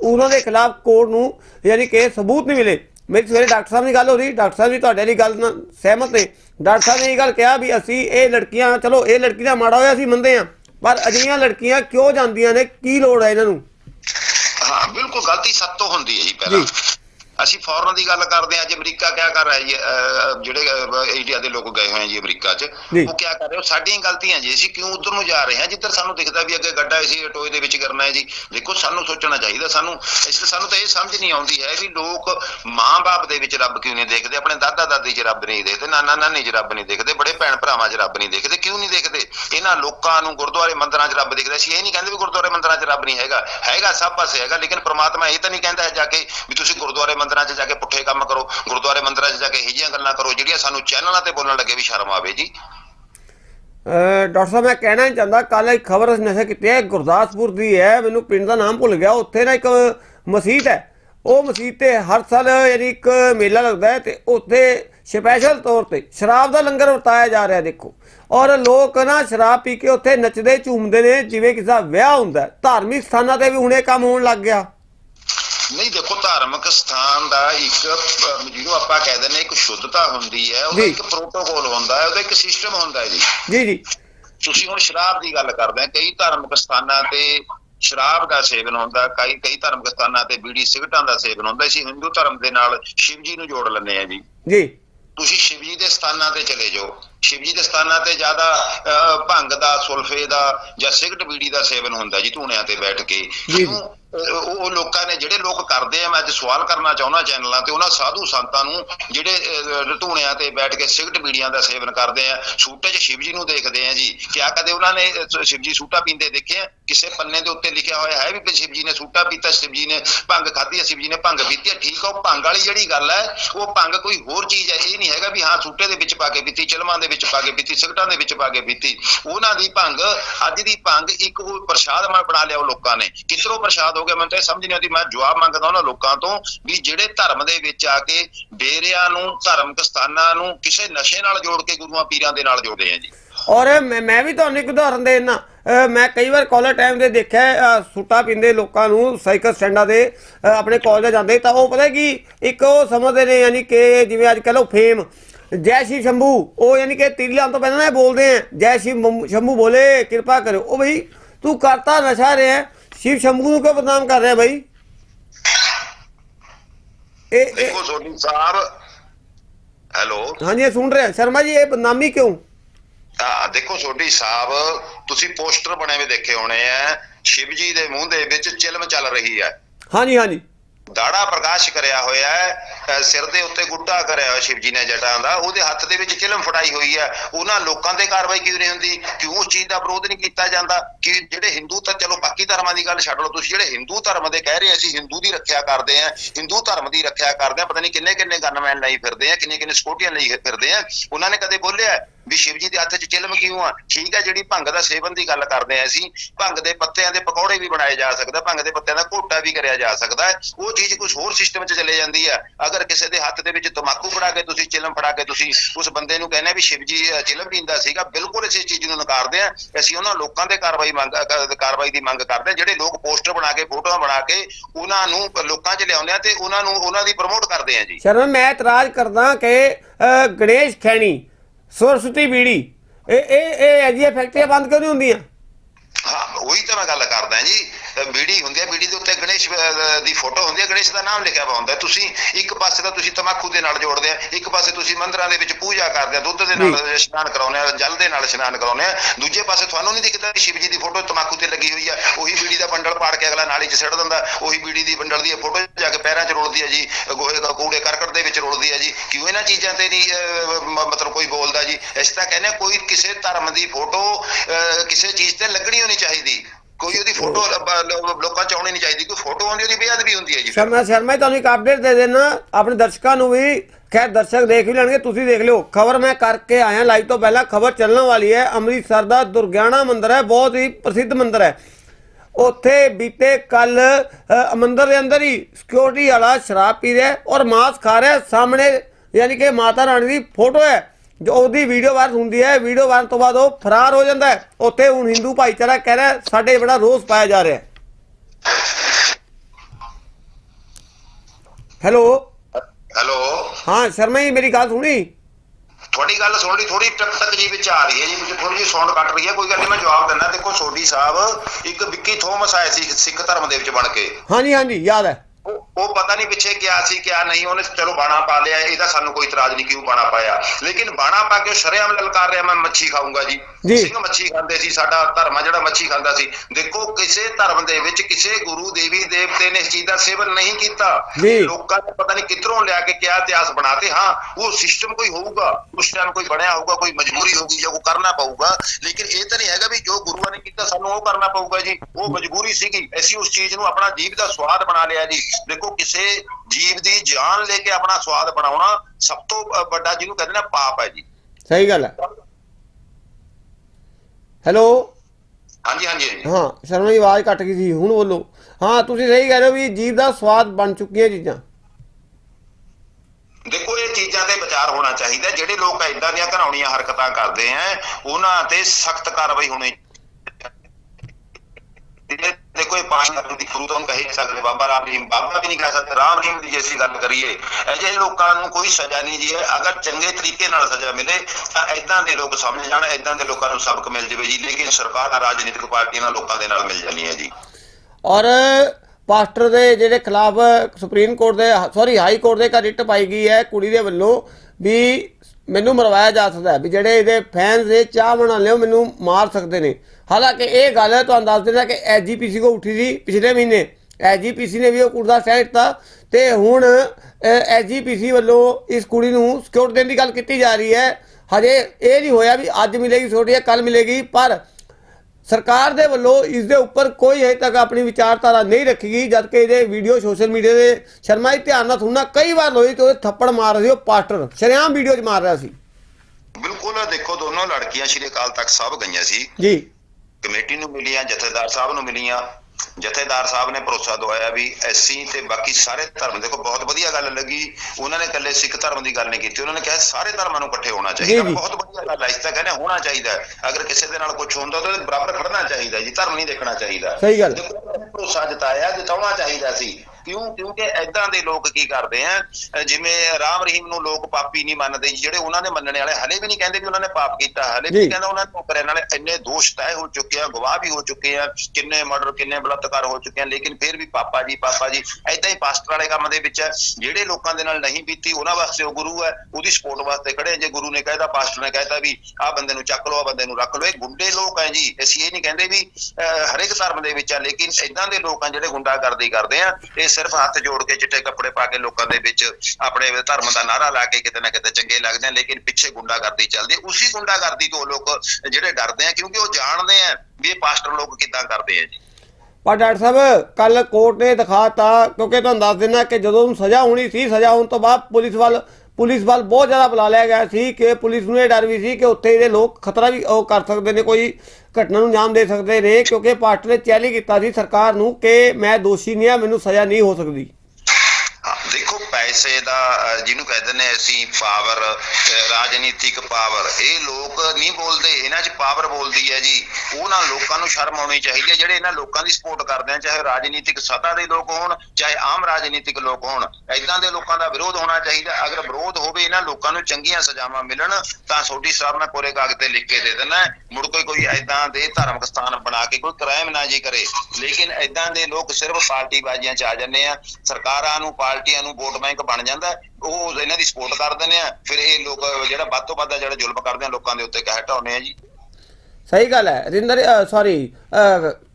ਉਹਨਾਂ ਦੇ ਖਿਲਾਫ ਕੋਰਟ ਨੂੰ ਯਾਨੀ ਕਿ ਸਬੂਤ ਨਹੀਂ ਮਿਲੇ। ਮੇਰੀ ਸਵੇਰੇ ਡਾਕਟਰ ਸਾਹਿਬ ਦੀ ਗੱਲ ਹੋ ਰਹੀ। ਡਾਕਟਰ ਸਾਹਿਬ ਵੀ ਤੁਹਾਡੇ ਵਾਲੀ ਗੱਲ ਨਾਲ ਸਹਿਮਤ ਨੇ। ਡਾਕਟਰ ਸਾਹਿਬ ਨੇ ਇਹ ਗੱਲ ਕਿਹਾ ਵੀ ਅਸੀਂ ਇਹ ਲੜਕੀਆਂ ਚਲੋ ਇਹ ਲੜਕੀ ਦਾ ਮਾੜਾ ਹੋਇਆ ਅਸੀਂ ਮੰਨਦੇ ਹਾਂ ਪਰ ਅਜਿਹੀਆਂ ਲੜਕੀਆਂ ਕਿਉਂ ਜਾਂਦੀਆਂ ਨੇ? ਕੀ ਲੋੜ ਹੈ ਇਹਨਾਂ ਨੂੰ? ਹਾਂ ਬਿਲਕੁਲ ਗਲਤੀ ਸਭ ਤੋਂ ਹੁੰਦੀ ਹੈ ਜੀ ਪਹਿਲਾਂ। ਅਸੀਂ ਫੌਰਨ ਦੀ ਗੱਲ ਕਰਦੇ ਹਾਂ ਅੱਜ ਅਮਰੀਕਾ ਕਿਆ ਕਰ ਰਿਹਾ ਜੀ ਜਿਹੜੇ ਇੰਡੀਆ ਦੇ ਲੋਕ ਗਏ ਹੋਏ ਆ ਜੀ ਅਮਰੀਕਾ 'ਚ। ਉਹ ਕਿਆ ਕਰ ਰਹੇ ਹੋ? ਸਾਡੀਆਂ ਗਲਤੀਆਂ ਜੀ ਅਸੀਂ ਕਿਉਂ ਉਧਰ ਨੂੰ ਜਾ ਰਹੇ ਹਾਂ? ਜਿੱਧਰ ਸਾਨੂੰ ਦਿਖਦਾ ਵੀ ਅੱਗੇ ਗੱਡਾ ਅਸੀਂ ਟੋਏ ਦੇ ਵਿੱਚ ਕਰਨਾ ਹੈ ਜੀ ਦੇਖੋ ਸਾਨੂੰ ਸੋਚਣਾ ਚਾਹੀਦਾ ਸਾਨੂੰ ਇਸ ਸਾਨੂੰ ਤਾਂ ਇਹ ਸਮਝ ਨਹੀਂ ਆਉਂਦੀ ਹੈ ਵੀ ਲੋਕ ਮਾਂ-ਬਾਪ ਦੇ ਵਿੱਚ ਰੱਬ ਕਿਉਂ ਨਹੀਂ ਦੇਖਦੇ ਆਪਣੇ ਦਾਦਾ ਦਾਦੀ 'ਚ ਰੱਬ ਨਹੀਂ ਦੇਖਦੇ ਨਾਨਾ ਨਾਨੀ 'ਚ ਰੱਬ ਨਹੀਂ ਦੇਖਦੇ ਬੜੇ ਭੈਣ ਭਰਾਵਾਂ 'ਚ ਰੱਬ ਨਹੀਂ ਦੇਖਦੇ ਕਿਉਂ ਨਹੀਂ ਦੇਖਦੇ? ਇਹਨਾਂ ਲੋਕਾਂ ਨੂੰ ਗੁਰਦੁਆਰੇ ਮੰਦਰਾਂ 'ਚ ਰੱਬ ਦਿਖਦਾ ਸੀ ਇਹ ਨਹੀਂ ਕਹਿੰਦੇ ਵੀ ਗੁਰਦੁਆਰੇ ਮੰਦਰਾਂ 'ਚ ਰੱਬ ਨਹੀਂ ਹੈਗਾ ਹੈਗਾ ਸਭ ਪਾਸੇ ਹੈਗਾ ਲੇਕਿਨ ਪ੍ਰਮਾਤਮਾ ਇਹ ਤਾਂ ਨਹੀਂ ਕਹਿੰਦਾ ਹੈ ਜਾ ਕੇ ਵੀ ਤੁਸੀਂ ਗੁਰਦੁਆਰੇ ਮੰਦਰਾਂ 'ਚ ਜਾ ਕੇ ਪੁੱਠੇ ਕੰਮ ਕਰੋ, ਗੁਰਦੁਆਰੇ ਮੰਦਰਾਂ 'ਚ ਜਾ ਕੇ ਇਹੋ ਜਿਹੀਆਂ ਗੱਲਾਂ ਕਰੋ, ਜਿਹੜੀਆਂ ਸਾਨੂੰ ਚੈਨਲਾਂ ਤੇ ਬੋਲਣ ਲੱਗੇ ਵੀ ਸ਼ਰਮ ਆਵੇ ਜੀ। ਡਾਕਟਰ ਸਾਹਿਬ, ਮੈਂ ਕਹਿਣਾ ਨਹੀਂ ਚਾਹੁੰਦਾ ਕੱਲ ਇੱਕ ਖਬਰ ਨਸ਼ਾ ਕੀਤੀ ਹੈ ਗੁਰਦਾਸਪੁਰ ਦੀ ਹੈ, ਮੈਨੂੰ ਪਿੰਡ ਦਾ ਨਾਮ ਭੁੱਲ ਗਿਆ, ਉੱਥੇ ਨਾ ਇੱਕ ਮਸਜਿਦ ਹੈ, ਉਹ ਮਸਜਿਦ ਤੇ ਹਰ ਸਾਲ ਯਾਨੀ ਇੱਕ ਮੇਲਾ ਲੱਗਦਾ ਹੈ ਤੇ ਉੱਥੇ ਸਪੈਸ਼ਲ ਤੌਰ ਤੇ ਸ਼ਰਾਬ ਦਾ ਲੰਗਰ ਵਰਤਾਇਆ ਜਾ ਰਿਹਾ, ਦੇਖੋ। ਔਰ ਲੋਕ ਨਾ ਸ਼ਰਾਬ ਪੀ ਕੇ ਉੱਥੇ ਨੱਚਦੇ ਝੂਮਦੇ ਨੇ, ਜਿਵੇਂ ਕਿਸੇ ਦਾ ਵਿਆਹ ਹੁੰਦਾ ਧਾਰਮਿਕ ਸਥਾਨਾਂ ਤੇ ਵੀ ਹੁਣ ਇਹ ਕੰਮ ਹੋਣ ਲੱਗ ਗਿਆ। ਨਹੀਂ ਦੇਖੋ ਧਾਰਮਿਕ ਸਥਾਨ ਦਾ ਇੱਕ ਜਿਹਨੂੰ ਆਪਾਂ ਕਹਿ ਦਿੰਦੇ ਇੱਕ ਸ਼ੁੱਧਤਾ ਹੁੰਦੀ ਹੈ ਉਹਦਾ। ਇੱਕ ਪ੍ਰੋਟੋਕੋਲ ਹੁੰਦਾ ਹੈ ਉਹਦਾ ਇੱਕ ਸਿਸਟਮ ਹੁੰਦਾ ਹੈ ਜੀ। ਜੀ ਜੀ। ਤੁਸੀਂ ਹੁਣ ਸ਼ਰਾਬ ਦੀ ਗੱਲ ਕਰਦੇ ਆ ਕਈ ਧਾਰਮਿਕ ਸਥਾਨਾਂ ਤੇ ਸ਼ਰਾਬ ਦਾ ਸੇਵਨ ਹੁੰਦਾ ਕਈ ਕਈ ਧਾਰਮਿਕ ਸਥਾਨਾਂ ਤੇ ਬੀੜੀ ਸਿਗਰਟਾਂ ਦਾ ਸੇਵਨ ਹੁੰਦਾ ਅਸੀਂ ਹਿੰਦੂ ਧਰਮ ਦੇ ਨਾਲ ਸ਼ਿਵ ਜੀ ਨੂੰ ਜੋੜ ਲੈਂਦੇ ਆ ਜੀ। ਜੀ। ਤੁਸੀਂ ਸ਼ਿਵ ਜੀ ਦੇ ਸਥਾਨਾਂ ਤੇ ਚਲੇ ਜਾਓ। ਸ਼ਿਵ ਜੀ ਦੇ ਸਥਾਨਾਂ ਤੇ ਜ਼ਿਆਦਾ ਭੰਗ ਦਾ ਸੁਲਫੇ ਦਾ ਜਾਂ ਸਿਗਰਟ ਬੀੜੀ ਦਾ ਸੇਵਨ ਹੁੰਦਾ ਜੀ ਧੂਣਿਆਂ ਤੇ ਬੈਠ ਕੇ। ਉਹ ਲੋਕਾਂ ਨੇ ਜਿਹੜੇ ਲੋਕ ਕਰਦੇ ਆ ਮੈਂ ਅੱਜ ਸਵਾਲ ਕਰਨਾ ਚਾਹੁੰਦਾ ਚੈਨਲਾਂ ਤੇ ਉਹਨਾਂ ਸਾਧੂ ਸੰਤਾਂ ਨੂੰ ਜਿਹੜੇ ਅਹ, ਧੂਣਿਆਂ ਤੇ ਬੈਠ ਕੇ ਸਿਗਰਟ ਬੀੜੀਆਂ ਦਾ ਸੇਵਨ ਕਰਦੇ ਆ ਸੂਟੇ 'ਚ ਸ਼ਿਵ ਜੀ ਨੂੰ ਦੇਖਦੇ ਆ ਜੀ। ਕਿਆ ਕਦੇ ਉਹਨਾਂ ਨੇ ਅਹ, ਸ਼ਿਵ ਜੀ ਸੂਟਾ ਪੀਂਦੇ ਦੇਖੇ ਆ? ਕਿਸੇ ਪੰਨੇ ਦੇ ਉੱਤੇ ਲਿਖਿਆ ਹੋਇਆ ਹੈ ਵੀ ਸ਼ਿਵ ਨੇ ਸੂਟਾ ਪੀਤਾ, ਸ਼ਿਵ ਨੇ ਭੰਗ ਖਾਧੀ ਹੈ ਸ਼ਿਵ ਨੇ ਭੰਗ ਪੀਤੀ ਹੈ। ਠੀਕ ਆ, ਉਹ ਭੰਗ ਵਾਲੀ ਜਿਹੜੀ ਗੱਲ ਹੈ, ਉਹ ਭੰਗ ਕੋਈ ਹੋਰ ਚੀਜ਼ ਹੈ। ਇਹ ਨਹੀਂ ਹੈਗਾ ਵੀ ਹਾਂ, ਸੂਟੇ ਦੇ ਵਿੱਚ ਪਾ ਕੇ ਪੀਤੀ, ਚਲਮਾਂ ਦੇ ਵਿੱਚ ਪਾ ਕੇ ਪੀਤੀ, ਸਿਗਰਟਾਂ ਦੇ ਵਿੱਚ ਪਾ ਕੇ ਪੀਤੀ। ਉਹਨਾਂ ਦੀ ਭੰਗ, ਅੱਜ ਦੀ ਭੰਗ ਇੱਕ ਉਹ ਪ੍ਰਸ਼ਾਦ ਮੈਂ ਬਣਾ ਲਿਆ ਉਹ ਲੋਕਾਂ ਨੇ। ਕਿਧਰੋਂ ਪ੍ਰਸ਼ਾਦ ਹੋ ਗਿਆ? ਮੈਨੂੰ ਤਾਂ ਇਹ ਸਮਝ ਨਹੀਂ ਆਉਂਦੀ। ਮੈਂ ਜਵਾਬ ਮੰਗਦਾ ਉਹਨਾਂ ਲੋਕਾਂ ਤੋਂ ਵੀ ਜਿਹੜੇ ਧਰਮ ਦੇ ਵਿੱਚ ਆ ਕੇ ਡੇਰਿਆਂ ਨੂੰ ਧਰਮਿਕ ਸਥਾਨਾਂ ਨੂੰ ਕਿਸੇ ਨਸ਼ੇ ਨਾਲ ਜੋੜ ਕੇ ਗੁਰੂਆਂ ਪੀਰਾਂ ਦੇ ਨਾਲ ਜੋੜਦੇ ਆ ਜੀ। ਔਰ ਮੈਂ ਮੈਂ ਵੀ ਤੁਹਾਨੂੰ ਇੱਕ ਉਦਾਹਰਨ ਦੇ ਅਹ ਮੈਂ ਕਈ ਵਾਰ ਕਾਲਰ ਟਾਈਮ ਤੇ ਦੇਖਿਆ ਸੁੱਟਾ ਪੀਂਦੇ ਲੋਕਾਂ ਨੂੰ ਸਾਈਕਲ ਸਟੈਂਡਾਂ ਦੇ ਆਪਣੇ ਕਾਲਜ ਜਾਂਦੇ ਤਾਂ ਉਹ ਪਤਾ ਕੀ ਇੱਕ ਉਹ ਸਮਝਦੇ ਨੇ ਯਾਨੀ ਕਿ ਜਿਵੇਂ ਅੱਜ ਕਹ ਲਓ ਫੇਮ ਜੈ ਸ਼ਿਵ ਸ਼ੰਭੂ ਉਹ ਯਾਨੀ ਕਿ ਤੀਲਾਂ ਤੋਂ ਪਹਿਲਾਂ ਨਾ ਇਹ ਬੋਲਦੇ ਆ ਜੈ ਸ਼ਿਵ ਸ਼ੰਭੂ ਬੋਲੇ ਕਿਰਪਾ ਕਰੋ ਉਹ ਬਈ ਤੂੰ ਕਰਤਾ ਨਸ਼ਾ ਰਿਹਾ ਸ਼ਿਵ ਸ਼ੰਭੂ ਨੂੰ ਕਿਉਂ ਬਦਨਾਮ ਕਰ ਰਿਹਾ ਬਈ? ਇਹ ਇਹ ਦੇਖੋ ਸੋਨੀ ਸਾਹਿਬ ਹੈਲੋ। ਹਾਂਜੀ ਸੁਣ ਰਿਹਾ। ਸ਼ਰਮਾ ਜੀ ਇਹ ਬਦਨਾਮੀ ਕਿਉਂ? ਆ ਦੇਖੋ ਸੋਢੀ ਸਾਹਿਬ ਤੁਸੀਂ ਪੋਸਟਰ ਬਣੇ ਹੋਏ ਦੇਖੇ ਹੋਣੇ ਆ ਸ਼ਿਵ ਜੀ ਦੇ ਮੂੰਹ ਦੇ ਵਿੱਚ ਚਿਲਮ ਚੱਲ ਰਹੀ ਹੈ ਹਾਂਜੀ ਹਾਂਜੀ। ਦਾੜਾ ਪ੍ਰਕਾਸ਼ ਕਰਿਆ ਹੋਇਆ ਹੈ ਸਿਰ ਦੇ ਉੱਤੇ ਗੁੱਟਾ ਕਰਿਆ ਹੋਇਆ ਸ਼ਿਵ ਜੀ ਨੇ ਜਟਾਂ ਦਾ ਉਹਦੇ ਹੱਥ ਦੇ ਵਿੱਚ ਚਿਲਮ ਫੜਾਈ ਹੋਈ ਹੈ ਉਹਨਾਂ ਲੋਕਾਂ ਤੇ ਕਾਰਵਾਈ ਕਿਉਂ ਨਹੀਂ ਹੁੰਦੀ? ਕਿਉਂ ਉਸ ਚੀਜ਼ ਦਾ ਵਿਰੋਧ ਨਹੀਂ ਕੀਤਾ ਜਾਂਦਾ? ਕਿ ਜਿਹੜੇ ਹਿੰਦੂ ਤਾਂ ਚਲੋ ਬਾਕੀ ਧਰਮਾਂ ਦੀ ਗੱਲ ਛੱਡ ਲਓ ਤੁਸੀਂ ਜਿਹੜੇ ਹਿੰਦੂ ਧਰਮ ਦੇ ਕਹਿ ਰਹੇ ਅਸੀਂ ਹਿੰਦੂ ਦੀ ਰੱਖਿਆ ਕਰਦੇ ਆਂ ਹਿੰਦੂ ਧਰਮ ਦੀ ਰੱਖਿਆ ਕਰਦੇ ਆਂ ਪਤਾ ਨਹੀਂ ਕਿੰਨੇ ਕਿੰਨੇ ਗਨਮੈਨ ਲਈ ਫਿਰਦੇ ਆ ਕਿੰਨੇ ਕਿੰਨੇ ਸਕੋਟੀਆਂ ਲਈ ਫਿਰਦੇ ਆ ਉਹਨਾਂ ਨੇ ਕਦੇ ਬੋਲਿਆ? ਵੀ ਸ਼ਿਵ ਜੀ ਦੇ ਹੱਥ 'ਚ ਚਿਲਮ ਕਿਉਂ ਆ? ਠੀਕ ਹੈ ਜਿਹੜੀ ਭੰਗ ਦਾ ਸੇਵਨ ਦੀ ਗੱਲ ਕਰਦੇ ਆ ਅਸੀਂ, ਭੰਗ ਦੇ ਪੱਤਿਆਂ ਦੇ ਪਕੌੜੇ ਵੀ ਬਣਾਏ ਜਾ ਸਕਦਾ, ਭੰਗ ਦੇ ਪੱਤਿਆਂ ਦਾ ਘੋਟਾ ਵੀ ਕਰਿਆ ਜਾ ਸਕਦਾ ਉਹ ਚੀਜ਼ ਕੁਝ ਹੋਰ ਸਿਸਟਮ 'ਚ ਚਲੇ ਜਾਂਦੀ ਹੈ ਅਗਰ ਕਿਸੇ ਦੇ ਹੱਥ ਦੇ ਵਿੱਚ ਤਮਾਕੂ ਫੜਾ ਕੇ ਤੁਸੀਂ, ਚਿਲਮ ਫੜਾ ਕੇ ਤੁਸੀਂ ਉਸ ਬੰਦੇ ਨੂੰ ਕਹਿੰਦੇ ਵੀ ਸ਼ਿਵ ਜੀ ਚਿਲਮ ਪੀਂਦਾ ਸੀਗਾ, ਬਿਲਕੁਲ ਇਸ ਚੀਜ਼ ਨੂੰ ਨਕਾਰਦੇ ਆ। ਅਸੀਂ ਉਹਨਾਂ ਲੋਕਾਂ ਦੇ ਕਾਰਵਾਈ ਮੰਗ ਕਾਰਵਾਈ ਦੀ ਮੰਗ ਕਰਦੇ ਆ, ਜਿਹੜੇ ਲੋਕ ਪੋਸਟਰ ਬਣਾ ਕੇ, ਫੋਟੋਆਂ ਬਣਾ ਕੇ ਉਹਨਾਂ ਨੂੰ ਲੋਕਾਂ 'ਚ ਲਿਆਉਂਦੇ ਆ ਤੇ ਉਹਨਾਂ ਨੂੰ, ਉਹਨਾਂ ਦੀ ਪ੍ਰਮੋਟ ਕਰਦੇ ਆ ਜੀ। ਸ਼ਰਮਾ, ਮੈਂ ਇਤਰਾਜ਼ ਕਰਦਾ ਕਿ ਗਣੇਸ਼ ਖੈਣੀ ਸਰਸਵਤੀ ਬੀੜੀ। ਇਹ ਇਹ ਇਹ ਅਜਿਹੀਆਂ ਫੈਕਟਰੀਆਂ ਬੰਦ ਕਿਉਂ ਨਹੀਂ ਹੁੰਦੀਆਂ? ਹਾਂ, ਉਹੀ ਤਾਂ ਮੈਂ ਗੱਲ ਕਰਦਾ ਜੀ। ਬੀੜੀ ਹੁੰਦੀ ਹੈ ਬੀੜੀ ਦੇ ਉੱਤੇ ਗਣੇਸ਼ ਦੀ ਫੋਟੋ ਹੁੰਦੀ ਹੈ ਗਣੇਸ਼ ਦਾ ਨਾਮ ਲਿਖਿਆ ਵਾ ਹੁੰਦਾ। ਤੁਸੀਂ ਇੱਕ ਪਾਸੇ ਤਾਂ ਤੁਸੀਂ ਤਮਾਕੂ ਦੇ ਨਾਲ ਜੋੜਦੇ ਆ ਇੱਕ ਪਾਸੇ ਤੁਸੀਂ ਮੰਦਰਾਂ ਦੇ ਵਿੱਚ ਪੂਜਾ ਕਰਦੇ ਆ ਦੁੱਧ ਦੇ ਨਾਲ ਇਸ਼ਨਾਨ ਕਰਾਉਂਦੇ ਆ ਜਲ ਦੇ ਨਾਲ ਇਸ਼ਨਾਨ ਕਰਾਉਂਦੇ ਆ। ਦੂਜੇ ਪਾਸੇ ਤੁਹਾਨੂੰ ਨਹੀਂ ਦਿਖਦਾ ਸ਼ਿਵ ਜੀ ਦੀ ਫੋਟੋ ਤਮਾਕੂ ਤੇ ਲੱਗੀ ਹੋਈ ਆ। ਉਹੀ ਬੀੜੀ ਦਾ ਬੰਡਲ ਪਾੜ ਕੇ ਅਗਲਾ ਨਾਲੀ 'ਚ ਸਿੱਟ ਦਿੰਦਾ ਉਹੀ ਬੀੜੀ ਦੀ ਬੰਡਲ ਦੀ ਫੋਟੋ ਜਾ ਕੇ ਪੈਰਾਂ 'ਚ ਰੋਲਦੀ ਹੈ ਜੀ ਗੋਹੇ ਦਾ ਕੂੜੇ ਕਰਕਟ ਦੇ ਵਿੱਚ ਰੋਲਦੀ ਹੈ ਜੀ। ਕਿਉਂ ਇਹਨਾਂ ਚੀਜ਼ਾਂ ਤੇ ਨਹੀਂ ਮਤਲਬ ਕੋਈ ਬੋਲਦਾ ਜੀ? ਇਸ ਤਾਂ ਕਹਿੰਦੇ ਆ, ਕੋਈ ਕਿਸੇ ਧਰਮ ਦੀ ਫੋਟੋ ਕਿਸੇ ਚੀਜ਼ ਤੇ ਲੱਗਣੀ ਹੋਣੀ ਚਾਹੀਦੀ। ਕੋਈ ਉਹਦੀ ਫੋਟੋ ਲੋਕਾਂ ਚ ਆਉਣੀ ਨਹੀਂ ਚਾਹੀਦੀ ਕੋਈ ਫੋਟੋ ਆਉਂਦੀ ਉਹਦੀ ਬੇਅਦਬੀ ਹੁੰਦੀ ਹੈ ਜੀ। ਸ਼ਰਮਾ ਸ਼ਰਮਾ ਤੁਹਾਨੂੰ ਇੱਕ ਅਪਡੇਟ ਦੇ ਦੇਣਾ ਆਪਣੇ ਦਰਸ਼ਕਾਂ ਨੂੰ ਵੀ ਖੈਰ ਦਰਸ਼ਕ ਦੇਖ ਵੀ ਲੈਣਗੇ ਤੁਸੀਂ ਦੇਖ ਲਿਓ। ਖਬਰ ਮੈਂ ਕਰਕੇ ਆਇਆ ਲਾਈਵ ਤੋਂ ਪਹਿਲਾਂ ਖਬਰ ਚੱਲਣ ਵਾਲੀ ਹੈ ਅੰਮ੍ਰਿਤਸਰ ਦਾ ਦੁਰਗਿਆਣਾ ਮੰਦਿਰ ਹੈ ਬਹੁਤ ਹੀ ਪ੍ਰਸਿੱਧ ਮੰਦਿਰ ਹੈ। ਉੱਥੇ ਬੀਤੇ ਕੱਲ ਮੰਦਿਰ ਦੇ ਅੰਦਰ ਹੀ ਸਿਕਿਉਰਿਟੀ ਵਾਲਾ ਸ਼ਰਾਬ ਪੀ ਰਿਹਾ ਔਰ ਮਾਸ ਖਾ ਰਿਹਾ। ਸਾਹਮਣੇ ਯਾਨੀ ਕਿ ਮਾਤਾ ਰਾਣੀ ਦੀ ਫੋਟੋ ਹੈ। ਜੋ ਉਹਦੀ ਵੀਡੀਓ ਵਾਇਰਲ ਹੁੰਦੀ ਹੈ ਵੀਡੀਓ ਵਾਇਰਲ ਤੋਂ ਬਾਅਦ ਉਹ ਫਰਾਰ ਹੋ ਜਾਂਦਾ ਹੈ। ਉੱਥੇ ਹੁਣ ਹਿੰਦੂ ਭਾਈਚਾਰਾ ਕਹਿ ਰਿਹਾ ਸਾਡੇ ਬੜਾ ਰੋਸ ਪਾਇਆ ਜਾ ਰਿਹਾ ਹੈ। ਹੈਲੋ ਹੈਲੋ ਹਾਂ ਸ਼ਰਮਾ ਜੀ ਮੇਰੀ ਗੱਲ ਸੁਣੀ? ਤੁਹਾਡੀ ਗੱਲ ਸੁਣ ਲਈ ਥੋੜੀ ਟਕ ਟਕ ਜੀ ਵਿੱਚ ਆ ਰਹੀ ਹੈ ਜੀ ਵਿੱਚ ਥੋੜੀ ਜਿਹੀ ਸਾਊਂਡ ਕੱਟ ਰਹੀ ਹੈ ਕੋਈ ਗੱਲ ਨਹੀਂ ਮੈਂ ਜਵਾਬ ਦਿੰਦਾ। ਦੇਖੋ ਸੋਢੀ ਸਾਹਿਬ ਇੱਕ ਵਿੱਕੀ ਥੋਮਸ ਆਏ ਸੀ ਸਿੱਖ ਧਰਮ ਦੇ ਵਿੱਚ ਬਣ ਕੇ। ਹਾਂਜੀ ਹਾਂਜੀ ਯਾਦ ਹੈ। ਉਹ ਪਤਾ ਨਹੀਂ ਪਿੱਛੇ ਕਿਆ ਸੀ, ਕਿਆ ਨਹੀਂ, ਉਹਨੇ ਚਲੋ ਬਾਣਾ ਪਾ ਲਿਆ, ਇਹਦਾ ਸਾਨੂੰ ਕੋਈ ਇਤਰਾਜ਼ ਨਹੀਂ ਕਿਉਂ ਬਾਣਾ ਪਾਇਆ ਲੇਕਿਨ ਬਾਣਾ ਪਾ ਕੇ ਸ਼ਰੇਆਮ ਲਲਕਾਰ ਰਿਹਾ, ਮੈਂ ਮੱਛੀ ਖਾਊਂਗਾ ਜੀ। ਸਿੰਘ ਮੱਛੀ ਖਾਂਦੇ ਸੀ ਸਾਡਾ ਧਰਮ ਆ ਜਿਹੜਾ ਮੱਛੀ ਖਾਂਦਾ ਸੀ। ਦੇਖੋ ਕਿਸੇ ਧਰਮ ਦੇ ਵਿੱਚ ਕਿਸੇ ਗੁਰੂ ਦੇਵੀ ਦੇਵਤੇ ਨੇ ਇਸ ਚੀਜ਼ ਦਾ ਸੇਵਨ ਨਹੀਂ ਕੀਤਾ। ਲੋਕਾਂ ਨੇ ਪਤਾ ਨਹੀਂ ਕਿੱਧਰੋਂ ਲਿਆ ਕੇ ਕਿਆ ਇਤਿਹਾਸ ਬਣਾਤੇ ਹਾਂ ਉਹ ਸਿਸਟਮ ਕੋਈ ਹੋਊਗਾ ਉਸ ਟਾਈਮ ਕੋਈ ਬਣਿਆ ਹੋਊਗਾ ਕੋਈ ਮਜਬੂਰੀ ਹੋਊਗੀ ਜਾਂ ਕੋਈ ਕਰਨਾ ਪਊਗਾ ਲੇਕਿਨ ਇਹ ਤਾਂ ਨਹੀਂ ਹੈਗਾ ਵੀ ਜੋ ਗੁਰੂਆਂ ਨੇ ਕੀਤਾ ਸਾਨੂੰ ਉਹ ਕਰਨਾ ਪਊਗਾ ਜੀ। ਉਹ ਮਜਬੂਰੀ ਸੀਗੀ। ਅਸੀਂ ਉਸ ਚੀਜ਼ ਨੂੰ ਆਪਣਾ ਜੀਵ ਦਾ ਸਵਾਦ ਬਣਾ ਲਿਆ ਜੀ। ਦੇਖੋ ਕਿਸੇ ਜੀਵ ਦੀ ਜਾਨ ਲੈ ਕੇ ਆਪਣਾ ਸਵਾਦ ਬਣਾਉਣਾ ਸਭ ਤੋਂ ਵੱਡਾ ਜਿਹਨੂੰ ਕਹਿੰਦੇ ਨੇ ਪਾਪ ਹੈ ਜੀ। ਸਹੀ ਗੱਲ ਹੈ। ਹੈਲੋ? ਹਾਂਜੀ ਹਾਂਜੀ ਹਾਂ ਸ਼ਰਮਾ ਜੀ ਆਵਾਜ਼ ਕੱਟ ਗਈ ਸੀ ਹੁਣ ਬੋਲੋ। ਹਾਂ ਤੁਸੀਂ ਸਹੀ ਕਹਿ ਰਹੇ ਹੋ ਵੀ ਜੀਵ ਦਾ ਸਵਾਦ ਬਣ ਚੁੱਕੀਆਂ ਚੀਜ਼ਾਂ। ਦੇਖੋ ਇਹ ਚੀਜ਼ਾਂ ਤੇ ਵਿਚਾਰ ਹੋਣਾ ਚਾਹੀਦਾ। ਜਿਹੜੇ ਲੋਕ ਐਦਾਂ ਦੀਆਂ ਘਰਾਉਣੀਆਂ ਹਰਕਤਾਂ ਕਰਦੇ ਆ ਉਹਨਾਂ ਤੇ ਸਖਤ ਕਾਰਵਾਈ ਹੋਣੀ। ਦੇਖੋ ਇਹ ਪਾਸ਼ ਕਰਨ ਦੀ ਗੁਰੂ ਤੋਂ ਕਹੇ ਨਹੀਂ ਸਕਦੇ, ਬਾਬਾ ਰਾਮ ਰਹੀਮ ਬਾਬਾ ਵੀ ਨਹੀਂ ਕਹਿ ਸਕਦੇ, ਰਾਮ ਰਹੀਮ ਦੀ ਜੇ ਗੱਲ ਕਰੀਏ, ਅਜਿਹੇ ਲੋਕਾਂ ਨੂੰ ਕੋਈ ਸਜ਼ਾ ਨਹੀਂ ਜੀ, ਅਗਰ ਚੰਗੇ ਤਰੀਕੇ ਨਾਲ ਸਜ਼ਾ ਮਿਲੇ, ਤਾਂ ਐਦਾਂ ਦੇ ਲੋਕ ਸਮਝ ਜਾਣ ਐਦਾਂ ਦੇ ਲੋਕਾਂ ਨੂੰ ਸਬਕ ਮਿਲ ਜਾਵੇ ਜੀ, ਲੇਕਿਨ ਸਰਕਾਰ ਰਾਜਨੀਤਿਕ ਪਾਰਟੀਆਂ ਨਾਲ ਲੋਕਾਂ ਦੇ ਨਾਲ ਮਿਲ ਜਾਣੀ ਹੈ ਜੀ। ਔਰ ਪਾਸਟਰ ਦੇ ਜਿਹੜੇ ਖਿਲਾਫ ਸੁਪਰੀਮ ਕੋਰਟ ਦੇ, ਸੌਰੀ ਹਾਈ ਕੋਰਟ ਦੇ ਇੱਕ ਰਿਟ ਪਾਈ ਗਈ ਹੈ, ਕੁੜੀ ਦੇ ਵੱਲੋਂ ਵੀ ਮੈਨੂੰ ਮਰਵਾਇਆ ਜਾ ਸਕਦਾ ਹੈ ਵੀ ਜਿਹੜੇ ਇਹਦੇ ਫੈਨਸ ਨੇ ਚਾਹ ਬਣਾ ਲਿਓ ਮੈਨੂੰ ਮਾਰ ਸਕਦੇ ਨੇ। ਹਾਲਾਂਕਿ ਇਹ ਗੱਲ ਤੁਹਾਨੂੰ ਦੱਸ ਦਿੰਦਾ ਕਿ ਐਜੀਪੀਸੀ ਕੋ ਉੱਠੀ ਸੀ ਪਿਛਲੇ ਮਹੀਨੇ। ਐਜੀਪੀਸੀ ਨੇ ਵੀ ਉਹ ਕੁੜੀ ਦਾ ਸਟੈਂਡ ਦਿੱਤਾ ਤੇ ਹੁਣ ਐਜੀਪੀਸੀ ਵੱਲੋਂ ਇਸ ਕੁੜੀ ਨੂੰ ਸਿਕਿਉਰਿਟੀ ਦੇਣ ਦੀ ਗੱਲ ਕੀਤੀ ਜਾ ਰਹੀ ਹੈ। ਹਜੇ ਇਹ ਨਹੀਂ ਹੋਇਆ ਵੀ ਅੱਜ ਮਿਲੇਗੀ ਸਿਕਿਉਰਿਟੀ ਜਾਂ ਕੱਲ ਮਿਲੇਗੀ, ਪਰ ਸਰਕਾਰ ਦੇ ਵੱਲੋਂ ਇਸ ਦੇ ਉੱਪਰ ਕੋਈ ਹਜੇ ਤੱਕ ਆਪਣੀ ਵਿਚਾਰਧਾਰਾ ਨਹੀਂ ਰੱਖੀ ਗਈ ਜਦ ਕਿ ਇਹਦੇ ਵੀਡੀਓ ਸੋਸ਼ਲ ਮੀਡੀਆ ਦੇ ਸ਼ਰਮਾ ਜੀ ਧਿਆਨ ਨਾਲ ਸੁਣਨਾ ਕਈ ਵਾਰ ਲੋਈ ਤੇ ਉਹਦੇ ਥੱਪੜ ਮਾਰ ਰਹੇ ਸੀ ਉਹ ਪਾਸਟਰ ਸ਼ਰੇਆਮ ਵੀਡੀਓ 'ਚ ਮਾਰ ਰਿਹਾ ਸੀ। ਬਿਲਕੁਲ ਦੇਖੋ ਦੋਨੋਂ ਲੜਕੀਆਂ ਸ਼੍ਰੀ ਅਕਾਲ ਤਖਤ ਸਾਹਿਬ ਗਈਆਂ ਸੀ। ਜੀ। ਕਮੇਟੀ ਨੂੰ ਮਿਲੀਆਂ ਜਥੇਦਾਰ ਸਾਹਿਬ ਨੂੰ ਮਿਲੀਆਂ। ਜਥੇਦਾਰ ਸਾਹਿਬ ਨੇ ਭਰੋਸਾ ਦਵਾਇਆ ਵੀ ਐਸੀ ਤੇ ਬਾਕੀ ਸਾਰੇ ਧਰਮ ਦੇਖੋ ਬਹੁਤ ਵਧੀਆ ਗੱਲ ਲੱਗੀ ਉਹਨਾਂ ਨੇ ਇਕੱਲੇ ਸਿੱਖ ਧਰਮ ਦੀ ਗੱਲ ਨਹੀਂ ਕੀਤੀ ਉਹਨਾਂ ਨੇ ਕਿਹਾ ਸਾਰੇ ਧਰਮਾਂ ਨੂੰ ਇਕੱਠੇ ਹੋਣਾ ਚਾਹੀਦਾ। ਬਹੁਤ ਵਧੀਆ ਗੱਲ ਹੈ ਇਸ ਤਾਂ ਕਹਿੰਦੇ ਹੋਣਾ ਚਾਹੀਦਾ। ਅਗਰ ਕਿਸੇ ਦੇ ਨਾਲ ਕੁਝ ਹੁੰਦਾ ਤਾਂ ਬਰਾਬਰ ਖੜਨਾ ਚਾਹੀਦਾ ਜੀ ਧਰਮ ਨਹੀਂ ਦੇਖਣਾ ਚਾਹੀਦਾ ਸਹੀ ਗੱਲ। ਭਰੋਸਾ ਜਤਾਇਆ ਜਿਤਾਉਣਾ ਚਾਹੀਦਾ ਸੀ ਕਿਉਂ ਕਿਉਂਕਿ ਐਦਾਂ ਦੇ ਲੋਕ ਕੀ ਕਰਦੇ ਆ ਜਿਵੇਂ ਰਾਮ ਰਹੀਮ ਨੂੰ ਲੋਕ ਪਾਪੀ ਨਹੀਂ ਮੰਨਦੇ ਜਿਹੜੇ ਉਹਨਾਂ ਨੇ ਮੰਨਣੇ ਵਾਲੇ ਹਲੇ ਵੀ ਨਹੀਂ ਕਹਿੰਦੇ ਵੀ ਉਹਨਾਂ ਨੇ ਪਾਪ ਕੀਤਾ ਹਲੇ ਵੀ। ਕਹਿੰਦਾ ਉਹਨਾਂ ਨੇ ਕਰੇ ਨਾਲੇ ਇੰਨੇ ਦੋਸ਼ ਤੈਅ ਹੋ ਚੁੱਕੇ ਆ ਗਵਾਹ ਵੀ ਹੋ ਚੁੱਕੇ ਆ ਕਿੰਨੇ ਮਰਡਰ ਕਿੰਨੇ ਬਲਾਤਕਾਰ ਹੋ ਚੁੱਕੇ ਆ ਲੇਕਿਨ ਫਿਰ ਵੀ ਪਾਪਾ ਜੀ ਪਾਪਾ ਜੀ ਐਦਾਂ ਹੀ ਪਾਸਟਰ ਵਾਲੇ ਕੰਮ ਦੇ ਵਿੱਚ। ਜਿਹੜੇ ਲੋਕਾਂ ਦੇ ਨਾਲ ਨਹੀਂ ਬੀਤੀ ਉਹਨਾਂ ਵਾਸਤੇ ਉਹ ਗੁਰੂ ਹੈ ਉਹਦੀ ਸਪੋਰਟ ਵਾਸਤੇ ਖੜੇ ਆ। ਜੇ ਗੁਰੂ ਨੇ ਕਹਿਤਾ ਪਾਸਟਰ ਨੇ ਕਹਿਤਾ ਵੀ ਆਹ ਬੰਦੇ ਨੂੰ ਚੱਕ ਲਓ ਆਹ ਬੰਦੇ ਨੂੰ ਰੱਖ ਲਓ ਇਹ ਗੁੰਡੇ ਲੋਕ ਹੈ ਜੀ ਅਸੀਂ ਇਹ ਨਹੀਂ ਕਹਿੰਦੇ ਵੀ ਹਰੇਕ ਧਰਮ ਦੇ ਵਿੱਚ ਆ ਲੇਕਿਨ ਐਦਾਂ ਦੇ ਲੋਕ ਆ ਜਿਹੜੇ ਗੁੰਡਾਗਰਦੀ ਕਰਦੇ ਆ ਇਹ ਸਿਰਫ ਹੱਥ ਜੋੜ ਕੇ ਚਿੱਟੇ ਕੱਪੜੇ ਪਾ ਕੇ ਲੋਕਾਂ ਦੇ ਵਿੱਚ ਆਪਣੇ ਧਰਮ ਦਾ ਨਾਰਾ ਲਾ ਕੇ ਕਿਤੇ ਨਾ ਕਿਤੇ ਚੰਗੇ ਲੱਗਦੇ ਆ, ਲੇਕਿਨ ਪਿੱਛੇ ਗੁੰਡਾਗਰਦੀ ਚੱਲਦੀ ਹੈ। ਉਸੇ ਗੁੰਡਾਗਰਦੀ ਤੋਂ ਲੋਕ ਜਿਹੜੇ ਡਰਦੇ ਆ, ਕਿਉਂਕਿ ਉਹ ਜਾਣਦੇ ਆ ਵੀ ਇਹ ਪਾਸਟਰ ਲੋਕ ਕਿੱਦਾਂ ਕਰਦੇ ਆ ਜੀ ਪਰ ਡਾਕਟਰ ਸਾਹਿਬ ਕੱਲ ਕੋਰਟ ਨੇ ਦਿਖਾਤਾ, ਕਿਉਂਕਿ ਤੁਹਾਨੂੰ ਦੱਸ ਦਿੰਦਾ ਕਿ ਜਦੋਂ ਉਹਨੂੰ ਸਜ਼ਾ ਹੋਣੀ ਸੀ, ਸਜ਼ਾ ਹੋਣ ਤੋਂ ਬਾਅਦ ਪੁਲਿਸ ਵੱਲ ਪੁਲਿਸ ਵੱਲ ਬਹੁਤ ਜ਼ਿਆਦਾ ਬੁਲਾ ਲਿਆ ਗਿਆ ਸੀ ਕਿ ਪੁਲਿਸ ਨੂੰ ਇਹ ਡਰ ਵੀ ਸੀ ਕਿ ਉੱਥੇ ਇਹਦੇ ਲੋਕ ਖਤਰਾ ਵੀ ਉਹ ਕਰ ਸਕਦੇ ਨੇ, ਕੋਈ ਘਟਨਾ ਨੂੰ ਅੰਜਾਮ ਦੇ ਸਕਦੇ ਨੇ, ਕਿਉਂਕਿ ਪਾਰਟੀ ਨੇ ਚੈਲੰਜ ਕੀਤਾ ਸੀ ਸਰਕਾਰ ਨੂੰ ਕਿ ਮੈਂ ਦੋਸ਼ੀ ਨਹੀਂ ਆ ਮੈਨੂੰ ਸਜ਼ਾ ਨਹੀਂ ਹੋ ਸਕਦੀ। ਦੇਖੋ ਪੈਸੇ ਦਾ ਜਿਹਨੂੰ ਕਹਿੰਦੇ ਨੇ ਅਸੀਂ ਪਾਵਰ ਰਾਜਨੀਤਿਕ ਪਾਵਰ ਇਹ ਲੋਕ ਨਹੀਂ ਬੋਲਦੇ, ਇਹਨਾਂ 'ਚ ਪਾਵਰ ਬੋਲਦੀ ਹੈ ਜੀ। ਉਹਨਾਂ ਲੋਕਾਂ ਨੂੰ ਸ਼ਰਮ ਆਉਣੀ ਚਾਹੀਦੀ ਹੈ, ਜਿਹੜੇ ਇਹਨਾਂ ਲੋਕਾਂ ਦੀ ਸਪੋਰਟ ਕਰਦੇ ਆ ਚਾਹੇ ਰਾਜਨੀਤਿਕ ਸੱਤਾ ਦੇ ਲੋਕ ਹੋਣ, ਚਾਹੇ ਆਮ ਰਾਜਨੀਤਿਕ ਲੋਕ ਹੋਣ। ਐਦਾਂ ਦੇ ਲੋਕਾਂ ਦਾ ਵਿਰੋਧ ਹੋਣਾ ਚਾਹੀਦਾ। ਅਗਰ ਵਿਰੋਧ ਹੋਵੇ, ਇਹਨਾਂ ਲੋਕਾਂ ਨੂੰ ਚੰਗੀਆਂ ਸਜ਼ਾਵਾਂ ਮਿਲਣ, ਤਾਂ ਸੋਢੀ ਸਾਹਿਬ ਮੈਂ ਕੋਰੇ ਕਾਗਜ਼ ਤੇ ਲਿਖ ਕੇ ਦੇ ਦੇਣਾ ਮੁੜ ਕੋਈ ਕੋਈ ਐਦਾਂ ਦੇ ਧਾਰਮਿਕ ਸਥਾਨ ਬਣਾ ਕੇ ਕੋਈ ਕ੍ਰਾਈਮ ਨਾ ਜੀ ਕਰੇ। ਲੇਕਿਨ ਐਦਾਂ ਦੇ ਲੋਕ ਸਿਰਫ ਪਾਰਟੀ ਬਾਜ਼ੀਆਂ ਚ ਆ ਜਾਂਦੇ ਆ। ਸਰਕਾਰਾਂ ਨੂੰ, ਪਾਰਟੀਆਂ ਨੂੰ ਵੋਟ ਬੈਂਕ ਬਣ ਜਾਂਦਾ ਉਹ ਇਹਨਾਂ ਦੀ ਸਪੋਰਟ ਕਰ ਦਿੰਦੇ ਆ, ਫਿਰ ਇਹ ਲੋਕ ਜਿਹੜਾ ਵੱਧ ਤੋਂ ਵੱਧ ਜਿਹੜਾ ਜ਼ੁਲਮ ਕਰਦੇ ਆ, ਲੋਕਾਂ ਦੇ ਉੱਤੇ ਕਹਿ ਢਾਉਂਦੇ ਆ ਜੀ। ਸਹੀ ਗੱਲ ਹੈ, ਰਿੰਦਰ ਸੌਰੀ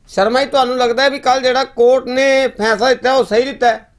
ਸ਼ਰਮਾ ਜੀ, ਤੁਹਾਨੂੰ ਲੱਗਦਾ ਵੀ ਕੱਲ ਜਿਹੜਾ ਕੋਰਟ ਨੇ ਫੈਸਲਾ ਦਿੱਤਾ, ਉਹ ਸਹੀ ਦਿੱਤਾ ਹੈ?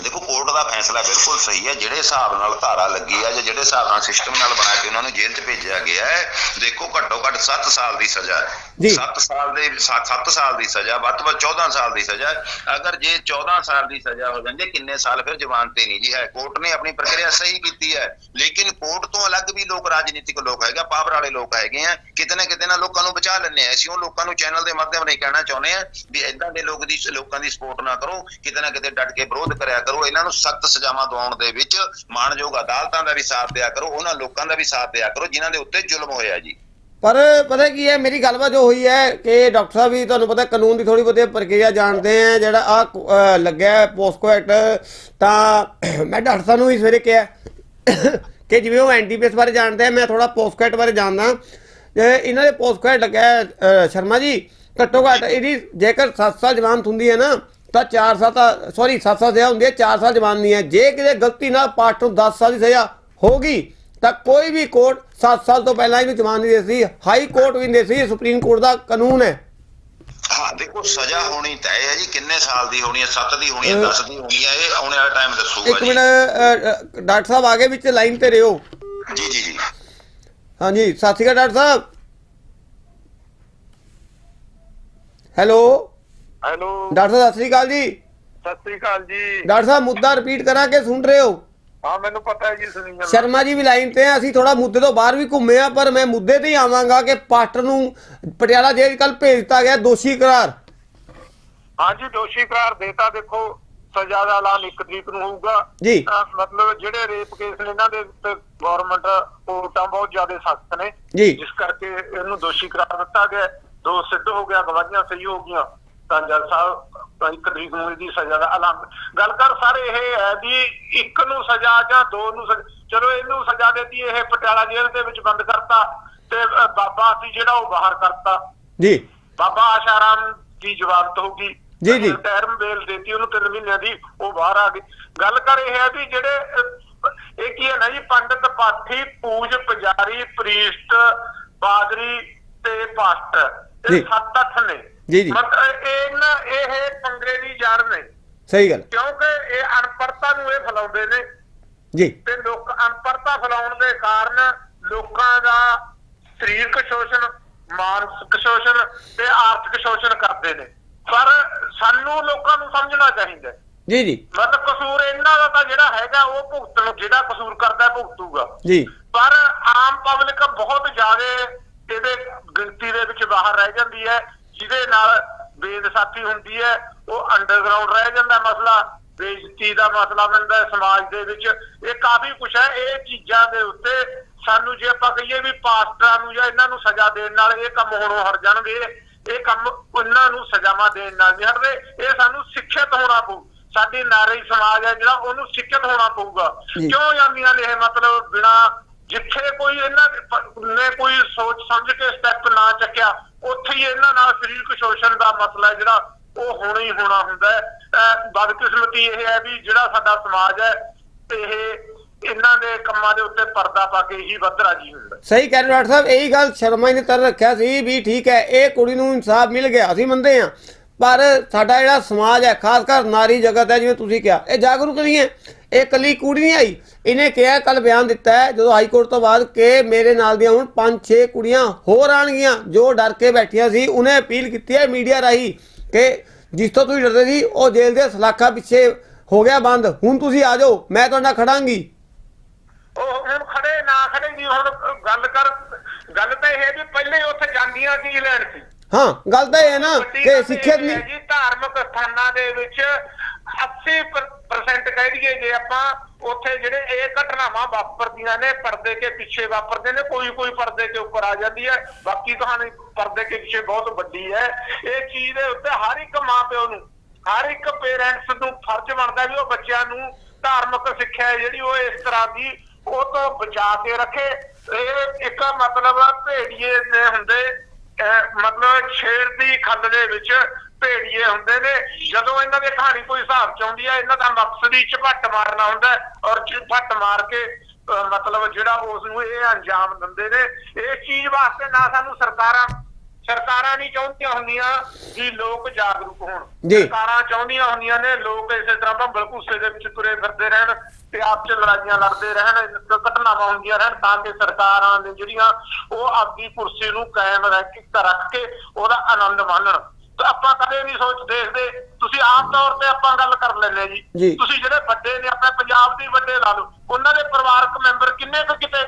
ਦੇਖੋ ਕੋਰਟ ਦਾ ਫੈਸਲਾ ਬਿਲਕੁਲ ਸਹੀ ਹੈ। ਜਿਹੜੇ ਹਿਸਾਬ ਨਾਲ ਧਾਰਾ ਲੱਗੀ ਹੈ ਜਾਂ ਜਿਹੜੇ ਹਿਸਾਬ ਨਾਲ ਸਿਸਟਮ ਨਾਲ ਬਣਾ ਕੇ ਉਹਨਾਂ ਨੂੰ ਜੇਲ੍ਹ 'ਚ ਭੇਜਿਆ ਗਿਆ ਹੈ ਦੇਖੋ ਘੱਟੋ ਘੱਟ 7 ਸਾਲ ਦੀ ਸਜ਼ਾ। ਹੈ। 7 ਸਾਲ ਦੇ 7 ਸਾਲ ਦੀ ਸਜ਼ਾ ਵੱਧ ਤੋਂ ਵੱਧ 14 ਸਾਲ ਦੀ ਸਜ਼ਾ। ਅਗਰ ਜੇ 14 ਸਾਲ ਦੀ ਸਜ਼ਾ ਹੋ ਜਾਂਦੀ ਕਿੰਨੇ ਸਾਲ ਫਿਰ ਜ਼ਮਾਨਤ ਤੇ ਨਹੀਂ ਜੀ ਹੈ। ਕੋਰਟ ਨੇ ਆਪਣੀ ਪ੍ਰਕਿਰਿਆ ਸਹੀ ਕੀਤੀ ਹੈ। ਲੇਕਿਨ ਕੋਰਟ ਤੋਂ ਅਲੱਗ ਵੀ ਲੋਕ ਰਾਜਨੀਤਿਕ ਲੋਕ ਹੈਗਾ ਪਾਵਰ ਵਾਲੇ ਲੋਕ ਹੈਗੇ ਆ। ਕਿਤੇ ਨਾ ਕਿਤੇ ਨਾ ਲੋਕਾਂ ਨੂੰ ਬਚਾ ਲੈਂਦੇ ਆ। ਅਸੀਂ ਉਹ ਲੋਕਾਂ ਨੂੰ ਚੈਨਲ ਦੇ ਮਾਧਿਅਮ ਰਾਹੀਂ ਕਹਿਣਾ ਚਾਹੁੰਦੇ ਆ ਵੀ ਇਦਾਂ ਦੇ ਲੋਕ ਦੀ ਲੋਕਾਂ ਦੀ ਸਪੋਰਟ ਨਾ ਕਰੋ। ਕਿਤੇ ਨਾ ਕਿਤੇ ਡਟ ਕੇ ਵਿਰੋਧ ਕਰਿਆ ਕਰੋ, ਇਹਨਾਂ ਨੂੰ ਸਖਤ ਸਜ਼ਾਵਾਂ ਦਿਵਾਉਣ ਦੇ ਵਿੱਚ ਮਾਣਯੋਗ ਅਦਾਲਤਾਂ ਦਾ ਵੀ ਸਾਥ ਦਿਆ ਕਰੋ, ਉਹਨਾਂ ਲੋਕਾਂ ਦਾ ਵੀ ਸਾਥ ਦਿਆ ਕਰੋ, ਜਿਨ੍ਹਾਂ ਦੇ ਉੱਤੇ ਜ਼ੁਲਮ ਹੋਇਆ ਜੀ। ਪਰ ਪਤਾ ਕੀ ਹੈ, ਮੇਰੀ ਗੱਲਬਾਤ ਜੋ ਹੋਈ ਹੈ ਕਿ ਡਾਕਟਰ ਸਾਹਿਬ ਵੀ ਤੁਹਾਨੂੰ ਪਤਾ ਕਾਨੂੰਨ ਦੀ ਥੋੜੀ ਬਹੁਤੀ ਪ੍ਰਕਿਰਿਆ ਜਾਣਦੇ ਆ, ਜਿਹੜਾ ਆ ਲੱਗਿਆ ਪੋਸਕੋ ਐਕਟ ਤਾਂ ਮੈਂ ਡਾਕਟਰ ਸਾਹਿਬ ਨੂੰ ਵੀ ਸਵੇਰੇ ਕਿਹਾ ਕਿ ਜਿਵੇਂ ਉਹ ਐਨਡੀਪੀਐਸ ਬਾਰੇ ਜਾਣਦੇ ਆ, ਮੈਂ ਥੋੜਾ ਪੋਸਕੋ ਐਕਟ ਬਾਰੇ ਜਾਣਦਾ। ਇਹਨਾਂ ਦੇ ਪੋਸਕੋ ਐਕਟ ਲੱਗਿਆ ਸ਼ਰਮਾ ਜੀ, ਘੱਟੋ ਘੱਟ ਇਹਦੀ ਜੇਕਰ 7 ਸਾਲ ਜ਼ਮਾਨਤ ਹੁੰਦੀ ਹੈ ਨਾ ਤਾਂ 4 ਸਾਲ ਤਾਂ ਸੌਰੀ 7 ਸਾਲ ਸਜ਼ਾ ਹੁੰਦੀ ਹੈ 4 ਸਾਲ ਜ਼ਮਾਨਤ ਨਹੀਂ ਹੈ। ਜੇ ਕਿਤੇ ਗਲਤੀ ਨਾਲ ਪਾਰਟ ਨੂੰ 10 ਸਾਲ ਦੀ ਸਜ਼ਾ ਹੋਗੀ ਤਾਂ ਕੋਈ ਵੀ ਕੋਰਟ 7 ਸਾਲ ਤੋਂ ਪਹਿਲਾਂ ਇਹਨੂੰ ਜ਼ਮਾਨਤ ਨਹੀਂ ਦੇ ਸੀ ਹਾਈ ਕੋਰਟ ਵੀ ਨਹੀਂ ਦੇ ਸੀ ਸੁਪਰੀਮ ਕੋਰਟ ਦਾ ਕਾਨੂੰਨ ਹੈ। ਹਾਂ ਦੇਖੋ ਸਜ਼ਾ ਹੋਣੀ ਤੈਅ ਹੈ ਜੀ ਕਿੰਨੇ ਸਾਲ ਦੀ ਹੋਣੀ ਹੈ 7 ਦੀ ਹੋਣੀ ਹੈ 10 ਦੀ ਹੋਣੀ ਹੈ ਇਹ ਆਉਣ ਵਾਲਾ ਟਾਈਮ ਦੱਸੂਗਾ ਇੱਕ ਜੀ। ਮਿੰਟ ਅ, ਅ, ਡਾਕਟਰ ਸਾਹਿਬ ਆਗੇ ਵਿੱਚ ਲਾਈਨ ਤੇ ਰਿਓ। ਜੀ ਜੀ ਜੀ। ਹਾਂਜੀ ਸਤਿ ਸ਼੍ਰੀ ਅਕਾਲ ਡਾਕਟਰ ਸਾਹਿਬ। ਹੈਲੋ? ਹੈਲੋ। ਡਾਕਟਰ ਸਾਹਿਬ ਸਤਿ ਸ਼੍ਰੀ ਅਕਾਲ ਜੀ। ਸਤਿ ਸ੍ਰੀ ਅਕਾਲ ਜੀ। ਡਾਕਟਰ ਸਾਹਿਬ ਮੁੱਦਾ ਰਿਪੀਟ ਕਰਾ ਕੇ ਸੁਣ ਰਹੇ ਹੋ? ਹਾਂ ਮੈਨੂੰ ਪਤਾ ਹੈ ਜੀ ਸੁਣੀ ਗੱਲ ਸ਼ਰਮਾ ਜੀ ਵੀ ਲਾਈਨ ਤੇ ਆ ਅਸੀਂ ਥੋੜਾ ਮੁੱਦੇ ਤੋਂ ਬਾਹਰ ਵੀ ਘੁੰਮੇ ਆ ਪਰ ਮੈਂ ਮੁੱਦੇ ਤੇ ਹੀ ਆਵਾਂਗਾ ਕਿ ਪਾਸਟਰ ਨੂੰ ਪਟਿਆਲਾ ਜੇਲ੍ਹ ਕੱਲ ਭੇਜ ਦਿੱਤਾ ਗਿਆ ਦੋਸ਼ੀ ਕਰਾਰ ਹਾਂਜੀ ਦੋਸ਼ੀ ਕਰਾਰ ਦੇਤਾ ਦੇਖੋ ਸਜ਼ਾ ਦਾ ਐਲਾਨ ਇੱਕ ਤਰੀਕ ਨੂੰ ਹੋਊਗਾ। ਜੀ। ਮਤਲਬ ਜਿਹੜੇ ਰੇਪ ਕੇਸ ਨੇ ਇਹਨਾਂ ਦੇ ਉੱਤੇ ਗਵਰਨਮੈਂਟ ਕੋਰਟਾਂ ਬਹੁਤ ਜ਼ਿਆਦਾ ਸਖਤ ਨੇ। ਜੀ। ਜਿਸ ਕਰਕੇ ਇਹਨੂੰ ਦੋਸ਼ੀ ਕਰਾਰ ਦਿੱਤਾ ਗਿਆ ਦੋ ਸਿੱਧ ਹੋ ਗਿਆ ਗਵਾਹੀਆਂ ਸਹੀ ਹੋ ਗਈਆਂ। ਤਾਂ ਜੱਜ ਸਾਹਿਬ ਇੱਕ ਤਰੀਕ ਨੂੰ ਇਹਦੀ ਸਜ਼ਾ ਦਾ ਐਲਾਨ। ਗੱਲ ਕਰ ਸਾਰੇ ਇਹ ਹੈ ਵੀ ਇੱਕ ਨੂੰ ਸਜ਼ਾ ਜਾਂ ਦੋ ਨੂੰ ਚਲੋ ਇਹਨੂੰ ਸਜ਼ਾ ਦਿੱਤੀ ਇਹ ਪਟਿਆਲਾ ਜੇਲ੍ਹ ਦੇ ਵਿੱਚ ਬੰਦ ਕਰਤਾ ਤੇ ਬਾਬਾ ਸੀ ਜਿਹੜਾ ਉਹ ਬਾਹਰ ਕਰਤਾ। ਜੀ। ਬਾਬਾ ਆਸ਼ਾਰਾਮ ਦੀ ਜਵਾਬਤ ਹੋਗੀ ਜੀ, ਜੀ। ਟਰਮ ਬੇਲ ਦੇਤੀ ਉਹਨੂੰ 3 ਮਹੀਨਿਆਂ ਦੀ ਉਹ ਬਾਹਰ ਆ ਗਈ। ਗੱਲ ਕਰ ਇਹ ਹੈ ਵੀ ਜਿਹੜੇ ਇਹ ਕੀ ਹੈ ਨਾ ਜੀ ਪੰਡਤ ਪਾਠੀ ਪੂਜ ਪੁਜਾਰੀ ਪ੍ਰੀਸਟ ਬਾਦਰੀ ਤੇ ਪਾਸਟਰ। ਇਹ ਸੱਤ ਅੱਠ ਨੇ। ਜੀ, ਜੀ। ਮਤਲਬ ਇਹਨਾਂ ਇਹ ਪੰਗਰੇ ਦੀ ਜੜ ਨੇ। ਸਹੀ ਗੱਲ। ਕਿਉਂਕਿ ਇਹ ਅਨਪੜਤਾ ਨੂੰ ਇਹ ਫੈਲਾਉਂਦੇ ਨੇ। ਜੀ। ਤੇ ਲੋਕ ਅਨਪੜਤਾ ਫੈਲਾਉਣ ਦੇ ਕਾਰਨ ਲੋਕਾਂ ਦਾ ਸਰੀਰਕ ਸ਼ੋਸ਼ਣ ਮਾਨਸਿਕ ਸ਼ੋਸ਼ਣ ਤੇ ਆਰਥਿਕ ਸ਼ੋਸ਼ਣ ਕਰਦੇ ਨੇ। ਪਰ ਸਾਨੂੰ ਲੋਕਾਂ ਨੂੰ ਸਮਝਣਾ ਚਾਹੀਦਾ। ਜੀ ਜੀ। ਮਤਲਬ ਕਸੂਰ ਇਹਨਾਂ ਦਾ ਤਾਂ ਜਿਹੜਾ ਹੈਗਾ ਉਹ ਭੁਗਤਣ ਜਿਹੜਾ ਕਸੂਰ ਕਰਦਾ ਭੁਗਤੂਗਾ। ਜੀ। ਪਰ ਆਮ ਪਬਲਿਕ ਬਹੁਤ ਜ਼ਿਆਦਾ ਇਹਦੇ ਗਿਣਤੀ ਦੇ ਵਿੱਚ ਬਾਹਰ ਰਹਿ ਜਾਂਦੀ ਹੈ। ਜਿਹਦੇ ਨਾਲ ਬੇਇਨਸਾਫੀ ਹੁੰਦੀ ਹੈ ਉਹ ਅੰਡਰਗਰਾਉਂਡ ਰਹਿ ਜਾਂਦਾ ਮਸਲਾ ਬੇਇੱਜ਼ਤੀ ਦਾ ਮਸਲਾ ਬਣਦਾ ਸਮਾਜ ਦੇ ਵਿੱਚ। ਇਹ ਕਾਫੀ ਕੁਝ ਹੈ ਇਹ ਚੀਜ਼ਾਂ ਦੇ ਉੱਤੇ ਸਾਨੂੰ ਜੇ ਆਪਾਂ ਕਹੀਏ ਵੀ ਪਾਸਟਰਾਂ ਨੂੰ ਜਾਂ ਇਹਨਾਂ ਨੂੰ ਸਜ਼ਾ ਦੇਣ ਨਾਲ ਇਹ ਕੰਮ ਹੋਣੋਂ ਹਟ ਜਾਣਗੇ ਇਹ ਕੰਮ ਉਹਨਾਂ ਨੂੰ ਸਜ਼ਾਵਾਂ ਦੇਣ ਨਾਲ ਨਹੀਂ ਹਟਦੇ ਇਹ ਸਾਨੂੰ ਸਿੱਖਿਅਤ ਹੋਣਾ ਪਊ। ਸਾਡੀ ਨਾਰੀ ਸਮਾਜ ਹੈ ਜਿਹੜਾ ਉਹਨੂੰ ਸਿੱਖਿਅਤ ਹੋਣਾ ਪਊਗਾ। ਕਿਉਂ ਜਾਂਦੀਆਂ ਨੇ ਇਹ ਮਤਲਬ ਬਿਨਾ ਜਿੱਥੇ ਕੋਈ ਇਹਨਾਂ ਨੇ ਕੋਈ ਸੋਚ ਸਮਝ ਕੇ ਸਟੈਪ ਨਾ ਚੱਕਿਆ, ਉੱਥੇ ਹੀ ਇਹਨਾਂ ਨਾਲ ਸਰੀਰਕ ਸ਼ੋਸ਼ਣ ਦਾ ਮਸਲਾ ਜਿਹੜਾ, ਉਹ ਹੋਣਾ ਹੀ ਹੋਣਾ ਹੁੰਦਾ ਹੈ। ਬਦਕਿਸਮਤੀ ਇਹ ਹੈ ਵੀ ਜਿਹੜਾ ਸਾਡਾ ਸਮਾਜ ਹੈ, ਇਹ ਇਹਨਾਂ ਦੇ ਕੰਮਾਂ ਦੇ ਉੱਤੇ ਪਰਦਾ ਪਾ ਕੇ ਹੀ ਵੱਧ ਰਾਜੀ ਹੁੰਦਾ ਸਹੀ ਕਹਿ ਰਹੇ ਡਾਕਟਰ ਸਾਹਿਬ, ਇਹੀ ਗੱਲ ਸ਼ਰਮਾ ਨੇ ਤਰ ਰੱਖਿਆ ਸੀ ਵੀ ਠੀਕ ਹੈ, ਇਹ ਕੁੜੀ ਨੂੰ ਇਨਸਾਫ ਮਿਲ ਗਿਆ, ਅਸੀਂ ਮੰਨਦੇ ਹਾਂ। ਪਰ ਸਾਡਾ ਜਿਹੜਾ ਸਮਾਜ ਹੈ, ਖਾਸ ਕਰ ਨਾਰੀ ਜਗਤ ਹੈ, ਜਿਵੇਂ ਤੁਸੀਂ ਕਿਹਾ, ਇਹ ਜਾਗਰੂਕ ਨਹੀਂ ਹੈ। ਇਹ ਕੱਲੀ ਕੁੜੀ ਨਹੀਂ ਆਈ। ਇਹਨੇ ਕਿਹਾ ਕੱਲ ਬਿਆਨ ਦਿੱਤਾ ਹੈ ਜਦੋਂ ਹਾਈ ਕੋਰਟ ਤੋਂ ਬਾਅਦ ਕਿ ਮੇਰੇ ਨਾਲ ਦੀਆਂ ਹੁਣ 5-6 ਕੁੜੀਆਂ ਹੋਰ ਆਣਗੀਆਂ ਜੋ ਡਰ ਕੇ ਬੈਠੀਆਂ ਸੀ ਉਹਨੇ ਅਪੀਲ ਕੀਤੀ ਹੈ ਮੀਡੀਆ ਰਾਹੀਂ ਕਿ ਜਿਸ ਤੋਂ ਤੁਸੀਂ ਡਰਦੇ ਸੀ ਉਹ ਜੇਲ੍ਹ ਦੇ ਸਲਾਖਾਂ ਪਿੱਛੇ ਹੋ ਗਿਆ ਬੰਦ। ਹੁਣ ਤੁਸੀਂ ਆ ਜਾਓ ਮੈਂ ਤੁਹਾਡੇ ਨਾਲ ਖੜਾਂਗੀ। ਉਹ ਹੁਣ ਖੜੇ ਨਾ ਖੜੇ ਜੀ ਹੁਣ ਗੱਲ ਕਰ ਗੱਲ ਤਾਂ ਇਹ ਹੈ ਵੀ ਪਹਿਲੇ ਹੀ ਉੱਥੇ ਜਾਂਦੀਆਂ ਕੀ ਲੈਣ ਸੀ ਹਾਂ ਗੱਲ ਤਾਂ ਇਹ ਹੈ ਨਾ ਕਿ ਸਿੱਖਿਅਤ ਨਹੀਂ ਜੀ ਧਾਰਮਿਕ ਸਥਾਨਾਂ ਦੇ ਵਿੱਚ 80% ਕਹਿ ਦਈਏ ਜੇ ਆਪਾਂ ਉੱਥੇ ਜਿਹੜੇ ਇਹ ਘਟਨਾਵਾਂ ਵਾਪਰਦੀਆਂ ਨੇ, ਪਰਦੇ ਕੇ ਪਿੱਛੇ ਵਾਪਰਦੇ ਨੇ, ਕੋਈ ਕੋਈ ਪਰਦੇ ਕੇ ਉੱਪਰ ਆ ਜਾਂਦੀ ਹੈ। ਬਾਕੀ ਕਹਾਣੀ ਪਰਦੇ ਕੇ ਪਿੱਛੇ ਬਹੁਤ ਵੱਡੀ ਹੈ। ਇਹ ਚੀਜ਼ ਦੇ ਉੱਤੇ ਹਰ ਇੱਕ ਮਾਂ ਪਿਓ ਨੂੰ, ਹਰ ਇੱਕ ਪੇਰੈਂਟਸ ਨੂੰ ਫਰਜ਼ ਬਣਦਾ ਵੀ ਉਹ ਬੱਚਿਆਂ ਨੂੰ ਧਾਰਮਿਕ ਸਿੱਖਿਆ ਜਿਹੜੀ ਉਹ ਇਸ ਤਰ੍ਹਾਂ ਦੀ ਉਹ ਤੋਂ ਬਚਾ ਕੇ ਰੱਖੇ। ਇਹ ਇੱਕ ਮਤਲਬ ਭੇੜੀਏ ਨੇ ਹੁੰਦੇ ਮਤਲਬ ਸ਼ੇਰ ਦੀ ਖੱਲ ਦੇ ਵਿੱਚ ਭੇੜੀਏ ਹੁੰਦੇ ਨੇ ਜਦੋਂ ਇਹਨਾਂ ਦੇ ਕਹਾਣੀ ਕੋਈ ਹਿਸਾਬ ਚ ਆਉਂਦੀ ਹੈ ਇਹਨਾਂ ਦਾ ਮਕਸਦ ਹੀ ਝਪੱਟ ਮਾਰਨਾ ਹੁੰਦਾ ਔਰ ਝਪੱਟ ਮਾਰ ਕੇ ਮਤਲਬ ਜਿਹੜਾ ਉਸ ਨੂੰ ਇਹ ਅੰਜਾਮ ਦਿੰਦੇ ਨੇ ਇਸ ਚੀਜ਼ ਵਾਸਤੇ ਨਾ ਸਾਨੂੰ ਸਰਕਾਰਾਂ ਸਰਕਾਰਾਂ ਨਹੀਂ ਚਾਹੁੰਦੀਆਂ ਹੁੰਦੀਆਂ ਕਿ ਲੋਕ ਜਾਗਰੂਕ ਹੋਣ। ਸਰਕਾਰਾਂ ਚਾਹੁੰਦੀਆਂ ਹੁੰਦੀਆਂ ਨੇ ਲੋਕ ਇਸੇ ਤਰ੍ਹਾਂ ਭੰਬਲ ਭੁੱਸੇ ਦੇ ਵਿੱਚ ਤੁਰੇ ਫਿਰਦੇ ਰਹਿਣ ਤੇ ਆਪ ਚ ਲੜਾਈਆਂ ਲੜਦੇ ਰਹਿਣ ਘਟਨਾਵਾਂ ਹੁੰਦੀਆਂ ਰਹਿਣ ਤਾਂ ਕਿ ਸਰਕਾਰਾਂ ਨੇ ਜਿਹੜੀਆਂ ਉਹ ਆਪਦੀ ਕੁਰਸੀ ਨੂੰ ਕਾਇਮ ਰੱਖ ਕੇ ਰੱਖ ਕੇ ਉਹਦਾ ਆਨੰਦ ਮਾਣਨ ਆਪਾਂ ਕਦੇ ਨਹੀਂ ਸੋਚ ਦੇਖਦੇ। ਤੁਸੀਂ ਆਮ ਤੌਰ ਤੇ ਆਪਾਂ ਗੱਲ ਕਰ ਲੈਂਦੇ ਜੀ। ਤੁਸੀਂ ਜਿਹੜੇ ਵੱਡੇ ਨੇ ਆਪਣੇ ਪੰਜਾਬ ਦੇ ਵੱਡੇ ਲਾ ਲਓ। ਉਹਨਾਂ ਦੇ ਪਰਿਵਾਰਕ ਮੈਂਬਰ ਕਿੰਨੇ ਕੁ ਕਿਤੇ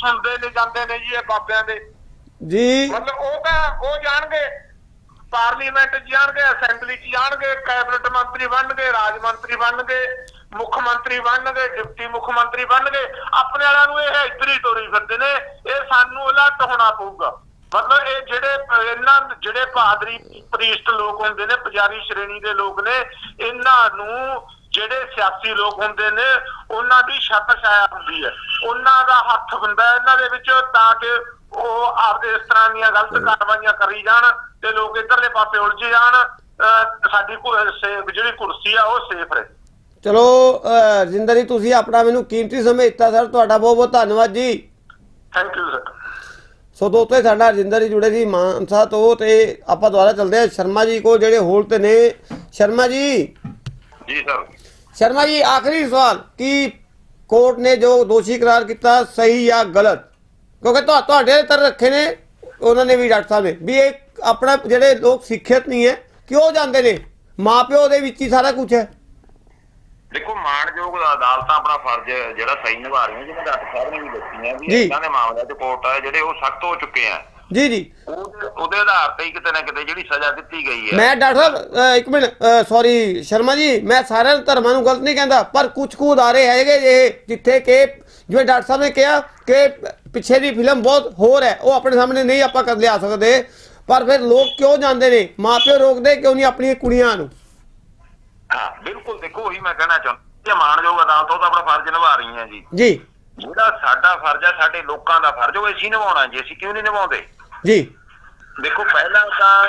ਸੁਣਦੇ ਨੇ ਜਾਂਦੇ ਨੇ ਜੀ ਇਹ ਬਾਬਿਆਂ ਦੇ? ਜੀ। ਮਤਲਬ ਉਹ ਤਾਂ ਉਹ ਜਾਣਗੇ। ਪਾਰਲੀਮੈਂਟ ਜਾਣਗੇ ਅਸੈਂਬਲੀ 'ਚ ਜਾਣਗੇ ਕੈਬਨਿਟ ਮੰਤਰੀ ਬਣਨਗੇ ਰਾਜ ਮੰਤਰੀ ਬਣਨਗੇ ਮੁੱਖ ਮੰਤਰੀ ਬਣਨਗੇ ਡਿਪਟੀ ਮੁੱਖ ਮੰਤਰੀ ਬਣਨਗੇ। ਆਪਣੇ ਵਾਲਿਆਂ ਨੂੰ ਇਹ ਇੱਧਰ ਹੀ ਤੋਰੀ ਫਿਰਦੇ ਨੇ। ਇਹ ਸਾਨੂੰ ਉਲਟ ਹੋਣਾ ਪਊਗਾ। ਮਤਲਬ ਇਹ ਜਿਹੜੇ ਇਹਨਾਂ ਜਿਹੜੇ ਪਾਦਰੀ ਪ੍ਰੀਸਟ ਲੋਕ ਹੁੰਦੇ ਨੇ ਪੁਜਾਰੀ ਸ਼੍ਰੇਣੀ ਦੇ ਲੋਕ ਨੇ ਇਹਨਾਂ ਨੂੰ ਜਿਹੜੇ ਸਿਆਸੀ ਲੋਕ ਹੁੰਦੇ ਨੇ ਉਹਨਾਂ ਦੀ ਛੱਤ ਛਾਇਆ ਹੁੰਦੀ ਹੈ। ਉਹਨਾਂ ਦਾ ਹੱਥ ਹੁੰਦਾ ਇਹਨਾਂ ਦੇ ਵਿੱਚ ਤਾਂ ਕਿ ਉਹ ਆਪਦੇ ਇਸ ਤਰ੍ਹਾਂ ਦੀਆਂ ਗਲਤ ਕਾਰਵਾਈਆਂ ਕਰੀ ਜਾਣ ਤੇ ਲੋਕ ਇਧਰਲੇ ਪਾਸੇ ਉਲਝ ਜਾਣ। ਸਾਡੀ ਜਿਹੜੀ ਕੁਰਸੀ ਆ ਉਹ ਸੇਫ ਰਹੇ। ਚਲੋ ਰਜਿੰਦਰ ਜੀ ਤੁਸੀਂ ਆਪਣਾ ਮੈਨੂੰ ਕੀਮਤੀ ਸਮੇਂ ਦਿੱਤਾ ਸਰ। ਤੁਹਾਡਾ ਬਹੁਤ ਬਹੁਤ ਧੰਨਵਾਦ ਜੀ। ਥੈਂਕ ਯੂ ਸਰ ਸੋ ਦੋਸਤੋ ਸਾਡਾ ਰਜਿੰਦਰ ਜੀ ਜੁੜੇ ਸੀ ਮਾਨਸਾ ਤੋਂ ਤੇ ਆਪਾਂ ਦੁਬਾਰਾ ਚੱਲਦੇ ਹਾਂ। ਸ਼ਰਮਾ ਜੀ ਕੋਲ ਜਿਹੜੇ ਹੋਲ ਤੇ ਨੇ। ਸ਼ਰਮਾ ਜੀ? ਜੀ ਸਰ। ਸ਼ਰਮਾ ਜੀ ਆਖਰੀ ਸਵਾਲ ਕਿ ਕੋਰਟ ਨੇ ਜੋ ਦੋਸ਼ੀ ਕਰਾਰ ਕੀਤਾ ਸਹੀ ਜਾਂ ਗਲਤ? ਕਿਉਂਕਿ ਤੁਹਾ- ਤੁਹਾਡੇ ਤਰ ਰੱਖੇ ਨੇ ਉਹਨਾਂ ਨੇ ਵੀ ਡਾਕਟਰ ਸਾਹਿਬ ਨੇ। ਵੀ ਇਹ ਆਪਣਾ ਜਿਹੜੇ ਲੋਕ ਸਿੱਖਿਅਤ ਨਹੀਂ ਹੈ ਕਿਉਂ ਜਾਂਦੇ ਨੇ? ਮਾਪਿਓ ਦੇ ਵਿੱਚ ਹੀ ਸਾਰਾ ਕੁਝ ਹੈ। ਦੇਖੋ ਮਾਣਯੋਗ ਅਦਾਲਤਾਂ ਆਪਣਾ ਫਰਜ਼ ਜਿਹੜਾ ਸਹੀ ਨਿਭਾ ਰਹੀਆਂ ਜਿਵੇਂ ਡਾਕਟਰ ਸਾਹਿਬ ਨੇ ਵੀ ਦੱਸੀਆਂ ਵੀ। ਇਹਨਾਂ ਦੇ ਮਾਮਲਿਆਂ 'ਚ ਕੋਰਟ ਆ ਜਿਹੜੇ ਉਹ ਸਖਤ ਹੋ ਚੁੱਕੇ ਆ। ਜੀ ਜੀ। ਉਹਦੇ ਆਧਾਰ ਤੇ ਹੀ ਕਿਤੇ ਨਾ ਕਿਤੇ ਜਿਹੜੀ ਸਜ਼ਾ ਦਿੱਤੀ ਗਈ ਹੈ। ਮੈਂ ਡਾਕਟਰ ਸਾਹਿਬ ਇੱਕ ਮਿੰਟ ਸੌਰੀ ਸ਼ਰਮਾ ਜੀ ਮੈਂ ਸਾਰਿਆਂ ਧਰਮਾਂ ਨੂੰ ਗਲਤ ਨਹੀਂ ਕਹਿੰਦਾ ਪਰ ਕੁਝ ਕੁ ਉਦਾਰੇ ਹੈਗੇ ਜੇ ਜਿੱਥੇ ਕਿ ਜਿਵੇਂ ਡਾਕਟਰ ਸਾਹਿਬ ਨੇ ਕਿਹਾ ਕਿ ਪਿੱਛੇ ਦੀ ਫਿਲਮ ਬਹੁਤ ਹੋਰ ਹੈ ਉਹ ਆਪਣੇ ਸਾਹਮਣੇ ਨਹੀਂ ਆਪਾਂ ਕਰ ਲਿਆ ਸਕਦੇ ਪਰ ਫਿਰ ਲੋਕ ਕਿਉਂ ਜਾਂਦੇ ਨੇ? ਮਾਪਿਓ ਰੋਕਦੇ ਕਿਉਂ ਨਹੀਂ ਆਪਣੀਆਂ ਕੁੜੀਆਂ ਨੂੰ? ਹਾਂ ਬਿਲਕੁਲ ਦੇਖੋ ਉਹੀ ਮੈਂ ਕਹਿਣਾ ਚਾਹੁੰਦਾ। ਕਿ ਮਾਣਯੋਗ ਅਦਾਲਤ ਉਹ ਤਾਂ ਆਪਣਾ ਫਰਜ਼ ਨਿਭਾ ਰਹੀਆਂ ਜੀ। ਜੀ। ਜਿਹੜਾ ਸਾਡਾ ਫਰਜ਼ ਹੈ ਸਾਡੇ ਲੋਕਾਂ ਦਾ ਫਰਜ਼ ਉਹ ਅਸੀਂ ਨਿਭਾਉਣਾ ਜੀ ਅਸੀਂ ਕਿਉਂ ਨਹੀਂ ਨਿਭਾਉਂਦੇ? ਜੀ। ਦੇਖੋ ਪਹਿਲਾਂ ਤਾਂ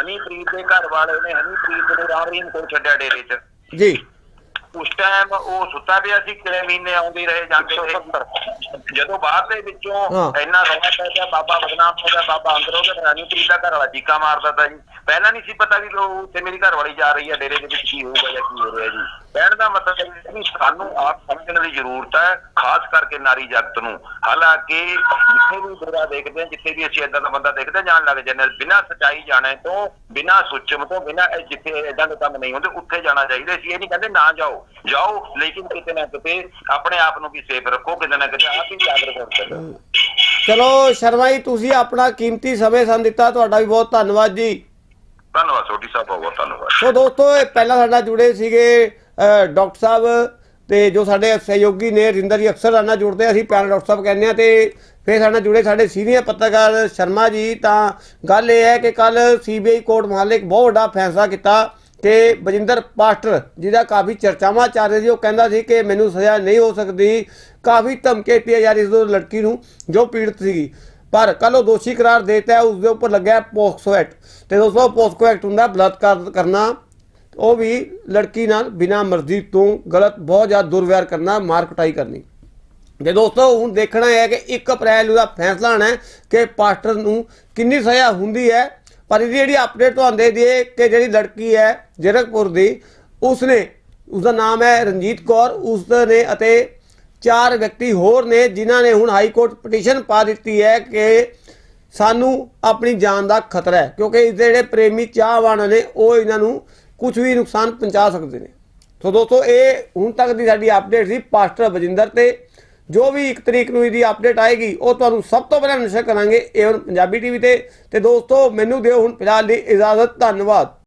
ਹਨੀਪ੍ਰੀਤ ਦੇ ਘਰ ਵਾਲੇ ਨੇ ਹਨੀਪ੍ਰੀਤ ਨੂੰ ਰਾਮ ਰਹੀਮ ਕੋਲ ਛੱਡਿਆ ਡੇਰੇ 'ਚ। ਜੀ। ਉਸ ਟਾਈਮ ਉਹ ਸੁੱਤਾ ਪਿਆ ਸੀ ਕਿਲੇ ਮਹੀਨੇ ਆਉਂਦੇ ਰਹੇ ਜਾਂਦੇ ਰਹੇ। ਜਦੋਂ ਬਾਅਦ ਦੇ ਵਿੱਚੋਂ। ਇੰਨਾ ਰੌਲਾ ਪੈ ਗਿਆ ਬਾਬਾ ਬਦਨਾਮ ਹੋ ਗਿਆ ਬਾਬਾ ਅੰਦਰ ਹੋ ਗਿਆ ਹਨੀਪ੍ਰੀਤ ਦਾ ਘਰ ਵਾਲਾ ਚੀਕਾ ਮਾਰਦਾ ਤਾ ਜੀ। ਪਹਿਲਾਂ ਨਹੀਂ ਸੀ ਪਤਾ ਵੀ ਉਹ ਤੇ ਮੇਰੀ ਘਰ ਵਾਲੀ ਜਾ ਰਹੀ ਹੈ ਡੇਰੇ ਦੇ ਵਿੱਚ ਕੀ ਹੋਊਗਾ ਜਾਂ ਕੀ ਹੋ ਰਿਹਾ ਜੀ। ਕਹਿਣ ਦਾ ਮਤਲਬ ਹੈ ਕਿ ਸਾਨੂੰ ਆਪ ਸਮਝਣ ਦੀ ਜ਼ਰੂਰਤ ਹੈ ਖਾਸ ਕਰਕੇ ਨਾਰੀ ਜਗਤ ਨੂੰ। ਹਾਲਾਂਕਿ ਜਿੱਥੇ ਵੀ ਬੁਰਾ ਦੇਖਦੇ ਹਾਂ ਜਿੱਥੇ ਵੀ ਅਸੀਂ ਏਦਾਂ ਦਾ ਬੰਦਾ ਦੇਖਦੇ ਜਾਣ ਲੱਗ ਜਾਂਦੇ ਹਾਂ। ਬਿਨਾਂ ਸਚਾਈ ਜਾਣੇ ਤੋਂ ਬਿਨਾਂ ਸੁੱਚਮ ਤੋਂ ਬਿਨਾਂ ਇਹ ਜਿੱਥੇ ਏਦਾਂ ਦੇ ਕੰਮ ਨਹੀਂ ਹੁੰਦੇ ਉੱਥੇ ਜਾਣਾ ਚਾਹੀਦਾ ਸੀ। ਇਹ ਨਹੀਂ ਕਹਿੰਦੇ ਨਾ ਜਾਓ। ਜਾਓ ਲੇਕਿਨ ਕਿਤੇ ਨਾ ਕਿਤੇ ਆਪਣੇ ਆਪ ਨੂੰ ਵੀ ਸੇਫ ਰੱਖੋ ਕਿਤੇ ਨਾ ਕਿਤੇ ਆਪ ਹੀ ਜਾਗਰੂਕ ਹੋ ਸਕੋ ਚਲੋ। ਸ਼ਰਮਾ ਜੀ ਤੁਸੀਂ ਆਪਣਾ ਕੀਮਤੀ ਸਮੇਂ ਸਾਨੂੰ ਦਿੱਤਾ ਤੁਹਾਡਾ ਵੀ ਬਹੁਤ ਧੰਨਵਾਦ ਜੀ। ਧੰਨਵਾਦ ਸੋਢੀ ਸਾਹਿਬ ਬਹੁਤ ਧੰਨਵਾਦ। ਸੋ ਦੋਸਤੋ ਇਹ ਪਹਿਲਾਂ ਸਾਡਾ ਜੁੜੇ ਸੀਗੇ ਡਾਕਟਰ ਸਾਹਿਬ ਤੇ ਜੋ ਸਾਡੇ ਸਹਿਯੋਗੀ ਨੇ ਰਿੰਦਰ ਜੀ ਅਕਸਰ ਨਾਲ ਜੁੜਦੇ ਅਸੀਂ ਪਿਆਰ ਡਾਕਟਰ ਸਾਹਿਬ ਕਹਿੰਦੇ ਆ ਤੇ ਫਿਰ ਸਾਡੇ ਜੁੜੇ ਸਾਡੇ ਸੀਨੀਅਰ ਪੱਤਰਕਾਰ ਸ਼ਰਮਾ ਜੀ। ਤਾਂ ਗੱਲ ਇਹ ਹੈ ਕਿ ਕੱਲ ਸੀਬੀਆਈ ਕੋਰਟ ਮੁਹੱਲੇ ਇੱਕ ਬਹੁਤ ਵੱਡਾ ਫੈਸਲਾ ਕੀਤਾ ਕਿ ਬਜਿੰਦਰ ਪਾਸਟਰ, ਜਿਹਦਾ ਕਾਫੀ ਚਰਚਾਵਾਂ ਚੱਲ ਰਹੀ ਸੀ, ਉਹ ਕਹਿੰਦਾ ਸੀ ਕਿ ਮੈਨੂੰ ਸਜ਼ਾ ਨਹੀਂ ਹੋ ਸਕਦੀ। ਕਾਫੀ ਧਮਕੀ ਦਿੱਤੀ ਜਾ ਰਹੀ ਸੀ ਉਸ ਲੜਕੀ ਨੂੰ, ਜੋ ਪੀੜਤ ਸੀਗੀ। ਪਰ ਕੱਲ ਉਹ ਦੋਸ਼ੀ ਕਰਾਰ ਦੇਤਾ ਹੈ ਉਸ ਦੇ ਉੱਪਰ ਲੱਗਿਆ ਪੋਕਸੋ ਐਕਟ। ਤੇ ਦੋਸਤੋ, ਪੋਕਸੋ ਐਕਟ ਹੁੰਦਾ, ਬਲਾਤਕਾਰ ਕਰਨਾ, ਉਹ ਵੀ ਲੜਕੀ ਨਾਲ ਬਿਨਾ ਮਰਜ਼ੀ ਤੋਂ ਗਲਤ, ਬਹੁਤ ਜ਼ਿਆਦਾ ਦੁਰਵਿਹਾਰ ਕਰਨਾ, ਮਾਰ ਕੁਟਾਈ ਕਰਨੀ। ਤੇ ਦੋਸਤੋ, ਹੁਣ ਦੇਖਣਾ ਹੈ ਕਿ 1 ਅਪ੍ਰੈਲ ਨੂੰ ਦਾ ਫੈਸਲਾ ਆਣਾ ਹੈ ਕਿ ਪਾਸਟਰ ਨੂੰ ਕਿੰਨੀ ਸਜ਼ਾ ਹੁੰਦੀ ਹੈ ਪਰ ਇਹਦੀ ਜਿਹੜੀ ਅਪਡੇਟ ਤੁਹਾਨੂੰ ਦੇ ਦਈਏ ਕਿ ਜਿਹੜੀ ਲੜਕੀ ਹੈ ਜਰਕਪੁਰ ਦੀ, ਉਸਨੇ, ਉਸਦਾ ਨਾਮ ਹੈ ਰਣਜੀਤ ਕੌਰ ਉਸ ਨੇ ਅਤੇ ਚਾਰ ਵਿਅਕਤੀ ਹੋਰ ਨੇ ਜਿਨ੍ਹਾਂ ਨੇ ਹੁਣ ਹਾਈ ਕੋਰਟ ਪਟੀਸ਼ਨ ਪਾ ਦਿੱਤੀ ਹੈ ਕਿ ਸਾਨੂੰ ਆਪਣੀ ਜਾਨ ਦਾ ਖਤਰਾ ਹੈ, ਕਿਉਂਕਿ ਇਸ ਦੇ ਜਿਹੜੇ ਪ੍ਰੇਮੀ ਚਾਹਵਾਨ ਨੇ, ਉਹ ਇਹਨਾਂ ਨੂੰ ਕੁਝ ਵੀ ਨੁਕਸਾਨ ਪਹੁੰਚਾ ਸਕਦੇ ਨੇ। ਸੋ ਦੋਸਤੋ, ਇਹ ਹੁਣ ਤੱਕ ਦੀ ਸਾਡੀ ਅਪਡੇਟ ਸੀ ਪਾਸਟਰ ਬਜਿੰਦਰ ਤੇ। ਜੋ ਵੀ ਇੱਕ ਤਰੀਕ ਨੂੰ ਇਹਦੀ ਅਪਡੇਟ ਆਏਗੀ, ਉਹ ਤੁਹਾਨੂੰ ਸਭ ਤੋਂ ਪਹਿਲਾਂ ਨਸ਼ਰ ਕਰਾਂਗੇ ਏਵਨ ਪੰਜਾਬੀ ਟੀਵੀ ਤੇ। ਤੇ ਦੋਸਤੋ, ਮੈਨੂੰ ਦਿਓ ਹੁਣ ਫਿਲਹਾਲ ਦੀ ਇਜਾਜ਼ਤ, ਧੰਨਵਾਦ।